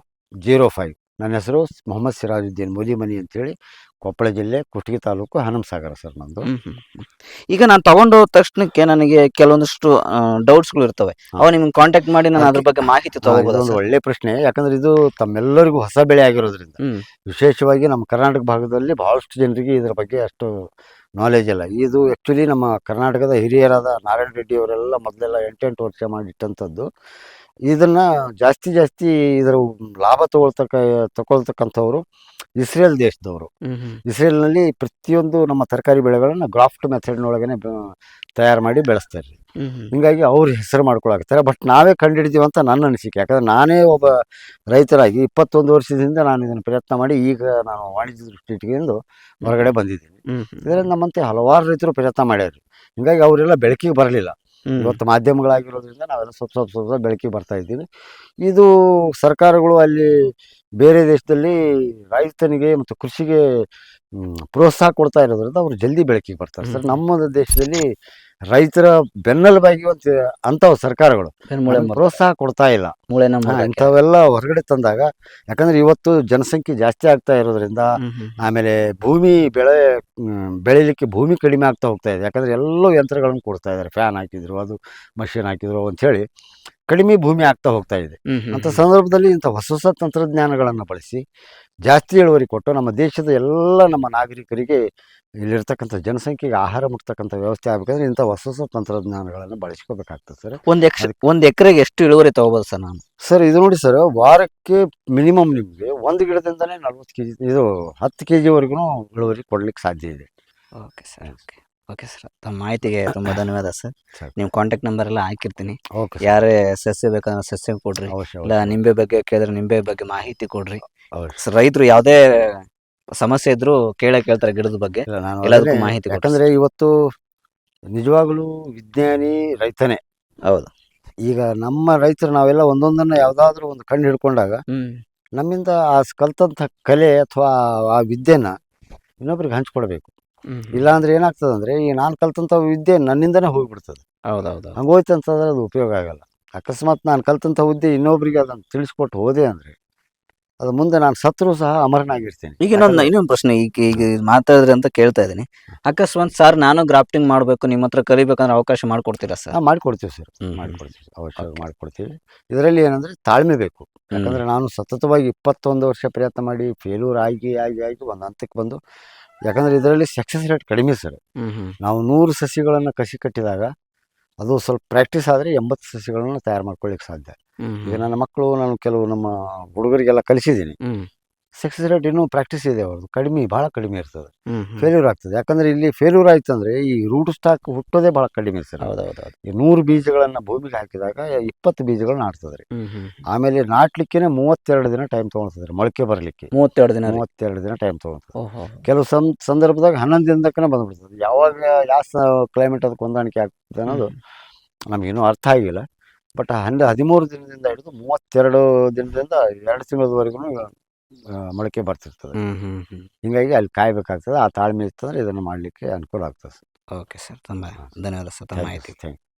zero five. ನನ್ನ ಹೆಸರು ಮೊಹಮ್ಮದ್ ಸಿರಾಜುದ್ದೀನ್ ಮೋದಿಮನಿ ಅಂತೇಳಿ ಕೊಪ್ಪಳ ಜಿಲ್ಲೆ ಕುಷ್ಟಗಿ ತಾಲೂಕು ಹನುಮಸಾಗರ ಸರ್ ನಂದು. ಈಗ ನಾನು ತಗೊಂಡು ತಕ್ಷಣಕ್ಕೆ ನನಗೆ ಕೆಲವೊಂದಿಷ್ಟು ಡೌಟ್ಸ್ಗಳು ಇರ್ತವೆ. ಅವ ನಿಮ್ಗೆ ಕಾಂಟ್ಯಾಕ್ಟ್ ಮಾಡಿ ನಾನು ಅದ್ರ ಬಗ್ಗೆ ಮಾಹಿತಿ ತಗೋಬಹುದು ತಗೋಬೋದಾ ಒಳ್ಳೆ ಪ್ರಶ್ನೆ. ಯಾಕಂದ್ರೆ ಇದು ತಮ್ಮೆಲ್ಲರಿಗೂ ಹೊಸ ಬೆಳೆ ಆಗಿರೋದ್ರಿಂದ. ವಿಶೇಷವಾಗಿ ನಮ್ಮ ಕರ್ನಾಟಕ ಭಾಗದಲ್ಲಿ ಬಹಳಷ್ಟು ಜನರಿಗೆ ಇದರ ಬಗ್ಗೆ ಅಷ್ಟು ನಾಲೆಜ್ ಇಲ್ಲ ಇದು ಆ್ಯಕ್ಚುಲಿ ನಮ್ಮ ಕರ್ನಾಟಕದ ಹಿರಿಯರಾದ ನಾರಾಯಣ ರೆಡ್ಡಿ ಅವರೆಲ್ಲ ಮೊದಲೆಲ್ಲ ಎಂಟೆಂಟು ವರ್ಷ ಮಾಡಿಟ್ಟಂಥದ್ದು. ಇದನ್ನ ಜಾಸ್ತಿ ಜಾಸ್ತಿ ಇದರ ಲಾಭ ತಗೊಳ್ತಕ್ಕ ತಗೊಳ್ತಕ್ಕಂಥವ್ರು ಇಸ್ರೇಲ್ ದೇಶದವರು. ಇಸ್ರೇಲ್ನಲ್ಲಿ ಪ್ರತಿಯೊಂದು ನಮ್ಮ ತರಕಾರಿ ಬೆಳೆಗಳನ್ನ ಗ್ರಾಫ್ಟ್ ಮೆಥಡ್ನೊಳಗನೆ ತಯಾರು ಮಾಡಿ ಬೆಳೆಸ್ತಾರೆ. ರೀ ಹಿಂಗಾಗಿ ಅವ್ರ ಹೆಸರು ಮಾಡ್ಕೊಳಕತ್ತಾರೆ. ಬಟ್ ನಾವೇ ಕಂಡುಹಿಡಿದೀವಿ ಅಂತ ನನ್ನ ಅನಿಸಿಕೆ. ಯಾಕಂದ್ರೆ ನಾನೇ ಒಬ್ಬ ರೈತರಾಗಿ ಇಪ್ಪತ್ತೊಂದು ವರ್ಷದಿಂದ ನಾನು ಇದನ್ನು ಪ್ರಯತ್ನ ಮಾಡಿ ಈಗ ನಾನು ವಾಣಿಜ್ಯ ದೃಷ್ಟಿಯಿಂದ ಹೊರಗಡೆ ಬಂದಿದ್ದೀನಿ. ಇದರಲ್ಲಿ ನಮ್ಮಂತೆ ಹಲವಾರು ರೈತರು ಪ್ರಯತ್ನ ಮಾಡ್ಯಾರ ಹಿಂಗಾಗಿ ಅವರೆಲ್ಲ ಬೆಳಕಿಗೆ ಬರಲಿಲ್ಲ. ಇವತ್ತು ಮಾಧ್ಯಮಗಳಾಗಿರೋದ್ರಿಂದ ನಾವೆಲ್ಲ ಸ್ವಲ್ಪ ಸ್ವಲ್ಪ ಸ್ವಲ್ಪ ಬೆಳಕಿ ಬೆಳಕಿಗೆ ಬರ್ತಾ ಇದ್ದೀವಿ. ಇದು ಸರ್ಕಾರಗಳು ಅಲ್ಲಿ ಬೇರೆ ದೇಶದಲ್ಲಿ ರೈತನಿಗೆ ಮತ್ತು ಕೃಷಿಗೆ ಪ್ರೋತ್ಸಾಹ ಕೊಡ್ತಾ ಇರೋದ್ರಿಂದ ಅವರು ಜಲ್ದಿ ಬೆಳಕಿಗೆ ಬರ್ತಾರೆ. ಸರ್ ನಮ್ಮ ದೇಶದಲ್ಲಿ ರೈತರ ಬೆನ್ನೆಲುಬಾಗಿ ಒಂದು ಅಂಥವು ಸರ್ಕಾರಗಳು. ಪ್ರೋತ್ಸಾಹ ಕೊಡ್ತಾ ಇಲ್ಲ. ಇಂಥವೆಲ್ಲ ಹೊರಗಡೆ ತಂದಾಗ ಯಾಕಂದ್ರೆ ಇವತ್ತು ಜನಸಂಖ್ಯೆ ಜಾಸ್ತಿ ಆಗ್ತಾ ಇರೋದ್ರಿಂದ ಆಮೇಲೆ ಭೂಮಿ ಬೆಳೆ ಬೆಳೀಲಿಕ್ಕೆ ಭೂಮಿ ಕಡಿಮೆ ಆಗ್ತಾ ಹೋಗ್ತಾ ಇದೆ. ಯಾಕಂದ್ರೆ ಎಲ್ಲೋ ಯಂತ್ರಗಳನ್ನು ಕೊಡ್ತಾ ಇದ್ದಾರೆ. ಫ್ಯಾನ್ ಹಾಕಿದ್ರು ಅದು ಮಷಿನ್ ಹಾಕಿದ್ರು ಹೇಳಿ ಕಡಿಮೆ ಭೂಮಿ ಆಗ್ತಾ ಹೋಗ್ತಾ ಇದೆ. ಅಂಥ ಸಂದರ್ಭದಲ್ಲಿ ಇಂಥ ಹೊಸ ಹೊಸ ತಂತ್ರಜ್ಞಾನಗಳನ್ನು ಬಳಸಿ ಜಾಸ್ತಿ ಇಳುವರಿ ಕೊಟ್ಟು ನಮ್ಮ ದೇಶದ ಎಲ್ಲ ನಮ್ಮ ನಾಗರಿಕರಿಗೆ ಇಲ್ಲಿರ್ತಕ್ಕಂಥ ಜನಸಂಖ್ಯೆಗೆ ಆಹಾರ ಮುಟ್ತಕ್ಕಂಥ ವ್ಯವಸ್ಥೆ ಆಗಬೇಕಂದ್ರೆ ಇಂಥ ಹೊಸ ಹೊಸ ತಂತ್ರಜ್ಞಾನಗಳನ್ನು ಬಳಸ್ಕೋಬೇಕಾಗ್ತದೆ ಸರ್. ಒಂದು ಎಕ್ಸ್ ಒಂದು ಎಕರೆಗೆ ಎಷ್ಟು ಇಳುವರಿ ತೊಗೋಬೋದು ಸರ್ ನಾನು? ಸರ್ ಇದು ನೋಡಿ ಸರ್ ವಾರಕ್ಕೆ ಮಿನಿಮಮ್ ನಿಮಗೆ ಒಂದು ಗಿಡದಿಂದಲೇ ನಲ್ವತ್ತು ಕೆ ಜಿ ಇದು ಹತ್ತು ಕೆ ಜಿವರೆಗೂ ಇಳುವರಿ ಕೊಡ್ಲಿಕ್ಕೆ ಸಾಧ್ಯ ಇದೆ. Okay sir okay. Okay sir ತಮ್ಮ ಮಾಹಿತಿಗೆ ತುಂಬ ಧನ್ಯವಾದ ಸರ್. ನಿಮ್ಮ ಕಾಂಟ್ಯಾಕ್ಟ್ ನಂಬರ್ ಎಲ್ಲ ಹಾಕಿರ್ತೀನಿ. ಯಾರೇ ಸಸ್ಯ ಬೇಕಂದ್ರೆ ಸಸ್ಯ ಕೊಡ್ರಿ. ಅವಶ್ಯ ಇಲ್ಲ ನಿಂಬೆ ಬಗ್ಗೆ ಕೇಳಿದ್ರೆ ನಿಂಬೆ ಬಗ್ಗೆ ಮಾಹಿತಿ ಕೊಡ್ರಿ. ಹೌದು. ರೈತರು ಯಾವುದೇ ಸಮಸ್ಯೆ ಇದ್ರು ಕೇಳೇ ಕೇಳ್ತಾರೆ ಗಿಡದ ಬಗ್ಗೆ. ಇಲ್ಲ, ನಾನು ಎಲ್ಲದಕ್ಕೂ ಅದನ್ನೇ- ಮಾಹಿತಿ ಯಾಕಂದ್ರೆ ಇವತ್ತು ನಿಜವಾಗ್ಲೂ ವಿಜ್ಞಾನಿ ರೈತನೇ. ಹೌದು. ಈಗ ನಮ್ಮ ರೈತರು ನಾವೆಲ್ಲ ಒಂದೊಂದನ್ನ ಯಾವ್ದಾದ್ರು ಒಂದು ಕಂಡು ಹಿಡ್ಕೊಂಡಾಗ ಹ್ಮ್. ನಮ್ಮಿಂದ ಆ ಕಲ್ತಂತ ಕಲ್ತಂಥ ಕಲೆ ಅಥವಾ ಆ ವಿದ್ಯೆನ ಇನ್ನೊಬ್ರಿಗೆ ಹಂಚ್ಕೊಡ್ಬೇಕು. ಇಲ್ಲಾಂದ್ರೆ ಏನಾಗ್ತದೆ ಅಂದ್ರೆ ಈ ನಾನು ಕಲ್ತಂತ ವಿದ್ಯೆ ನನ್ನಿಂದನೇ ಹೋಗ್ಬಿಡ್ತದೆ. ಹೌದೌದು ಅಂತಂದ್ರೆ ಅದು ಉಪಯೋಗ ಆಗಲ್ಲ. ಅಕಸ್ಮಾತ್ ನಾನು ಕಲ್ತಂತ ವಿದ್ಯೆ ಇನ್ನೊಬ್ರಿಗೆ ಅದನ್ನು ತಿಳಿಸ್ಕೊಟ್ಟು ಹೋದೆ ಅಂದ್ರೆ ಅದು ಮುಂದೆ ನಾನು ಸತ್ರು ಸಹ ಅಮರನಾಗಿರ್ತೀನಿ. ಈಗ ಇನ್ನೊಂದು ಇನ್ನೊಂದು ಪ್ರಶ್ನೆ ಈಗ ಈಗ ಇದ್ ಮಾತಾಡಿದ್ರಿ ಅಂತ ಕೇಳ್ತಾ ಇದ್ದೀನಿ. ಅಕಸ್ಮಾತ್ ಸರ್ ನಾನು ಗ್ರಾಫ್ಟಿಂಗ್ ಮಾಡಬೇಕು ನಿಮ್ಮ ಹತ್ರ ಕಲಿಬೇಕಂದ್ರೆ ಅವಕಾಶ ಮಾಡಿಕೊಡ್ತೀರಾ ಸರ್? ಮಾಡಿಕೊಡ್ತೀವಿ ಸರ್. ಮಾಡಿಕೊಡ್ತೀವಿ. ಅವಕಾಶ ಮಾಡಿಕೊಡ್ತೀವಿ. ಇದರಲ್ಲಿ ಏನಂದ್ರೆ ತಾಳ್ಮೆ ಬೇಕು. ಯಾಕಂದ್ರೆ ನಾನು ಸತತವಾಗಿ ಇಪ್ಪತ್ತೊಂದು ವರ್ಷ ಪ್ರಯತ್ನ ಮಾಡಿ ಫೇಲ್ಯೂರ್ ಆಗಿ ಆಗಿ ಆಗಿ ಒಂದು ಹಂತಕ್ಕೆ ಬಂದು ಯಾಕಂದ್ರೆ ಇದರಲ್ಲಿ ಸಕ್ಸಸ್ ರೇಟ್ ಕಡಿಮೆ ಸರ್. Hmm hmm. ನಾವು ನೂರು ಸಸಿಗಳನ್ನು ಕಸಿ ಕಟ್ಟಿದಾಗ ಅದು ಸ್ವಲ್ಪ ಪ್ರಾಕ್ಟೀಸ್ ಆದರೆ ಎಂಬತ್ತು ಸಸಿಗಳನ್ನು ತಯಾರು ಮಾಡ್ಕೊಳ್ಳಿಕ್ಕೆ ಸಾಧ್ಯ. ಹ್ಮ್ ಈಗ ನನ್ನ ಮಕ್ಕಳು ನಾನು ಕೆಲವು ನಮ್ಮ ಹುಡುಗರಿಗೆಲ್ಲ ಕಲಿಸಿದ್ದೀನಿ. ಸಕ್ಸಸ್ ರೇಟ್ ಇನ್ನೂ ಪ್ರಾಕ್ಟೀಸ್ ಇದೆ ಅವ್ರದ್ದು. ಕಡಿಮೆ ಭಾಳ ಕಡಿಮೆ ಇರ್ತದೆ. ಫೇಲ್ಯೂರ್ ಆಗ್ತದೆ. ಯಾಕಂದ್ರೆ ಇಲ್ಲಿ ಫೇಲ್ಯೂರ್ ಆಯ್ತಂದ್ರೆ ಈ ರೂಟ್ ಸ್ಟಾಕ್ ಹುಟ್ಟೋದೇ ಭಾಳ ಕಡಿಮೆ ಸರ್ ಹೌದೌದು ಈ ನೂರು ಬೀಜಗಳನ್ನು ಭೂಮಿಗೆ ಹಾಕಿದಾಗ ಇಪ್ಪತ್ತು ಬೀಜಗಳು ನಾಟ್ತದ್ರಿ ಆಮೇಲೆ ನಾಟ್ಲಿಕ್ಕೆ ಮೂವತ್ತೆರಡು ದಿನ ಟೈಮ್ ತೊಗೊಳ್ತದ್ರಿ ಮೊಳಕೆ ಬರಲಿಕ್ಕೆ. ಮೂವತ್ತೆರಡು ದಿನ. ಮೂವತ್ತೆರಡು ದಿನ ಟೈಮ್ ತೊಗೊಳ್ತದೆ. ಕೆಲವು ಸಂ ಸಂದರ್ಭದಾಗ ಹನ್ನೊಂದು ದಿನದಕ್ಕನ ಬಂದ್ಬಿಡ್ತದೆ. ಯಾವಾಗ ಯಾವ ಕ್ಲೈಮೇಟ್ ಅದಕ್ಕೆ ಹೊಂದಾಣಿಕೆ ಆಗ್ತದೆ ಅನ್ನೋದು ನಮಗಿನ್ನೂ ಅರ್ಥ ಆಗಿಲ್ಲ. ಬಟ್ ಹನ್ನೆ ಹದಿಮೂರು ದಿನದಿಂದ ಹಿಡಿದು ಮೂವತ್ತೆರಡು ದಿನದಿಂದ ಎರಡು ತಿಂಗಳವರೆಗೂ ಮೊಳಕೆ ಬರ್ತಿರ್ತದೆ. ಹಿಂಗಾಗಿ ಅಲ್ಲಿ ಕಾಯ್ಬೇಕಾಗ್ತದೆ. ಆ ತಾಳ್ಮೆ ಇತ್ತಂದ್ರೆ ಇದನ್ನು ಮಾಡಲಿಕ್ಕೆ ಅನುಕೂಲ ಆಗ್ತದೆ. ಓಕೆ ಸರ್ ತುಂಬ ಧನ್ಯವಾದ ಸರ್ ತಮ್ಮ ಮಾಹಿತಿ. Thank you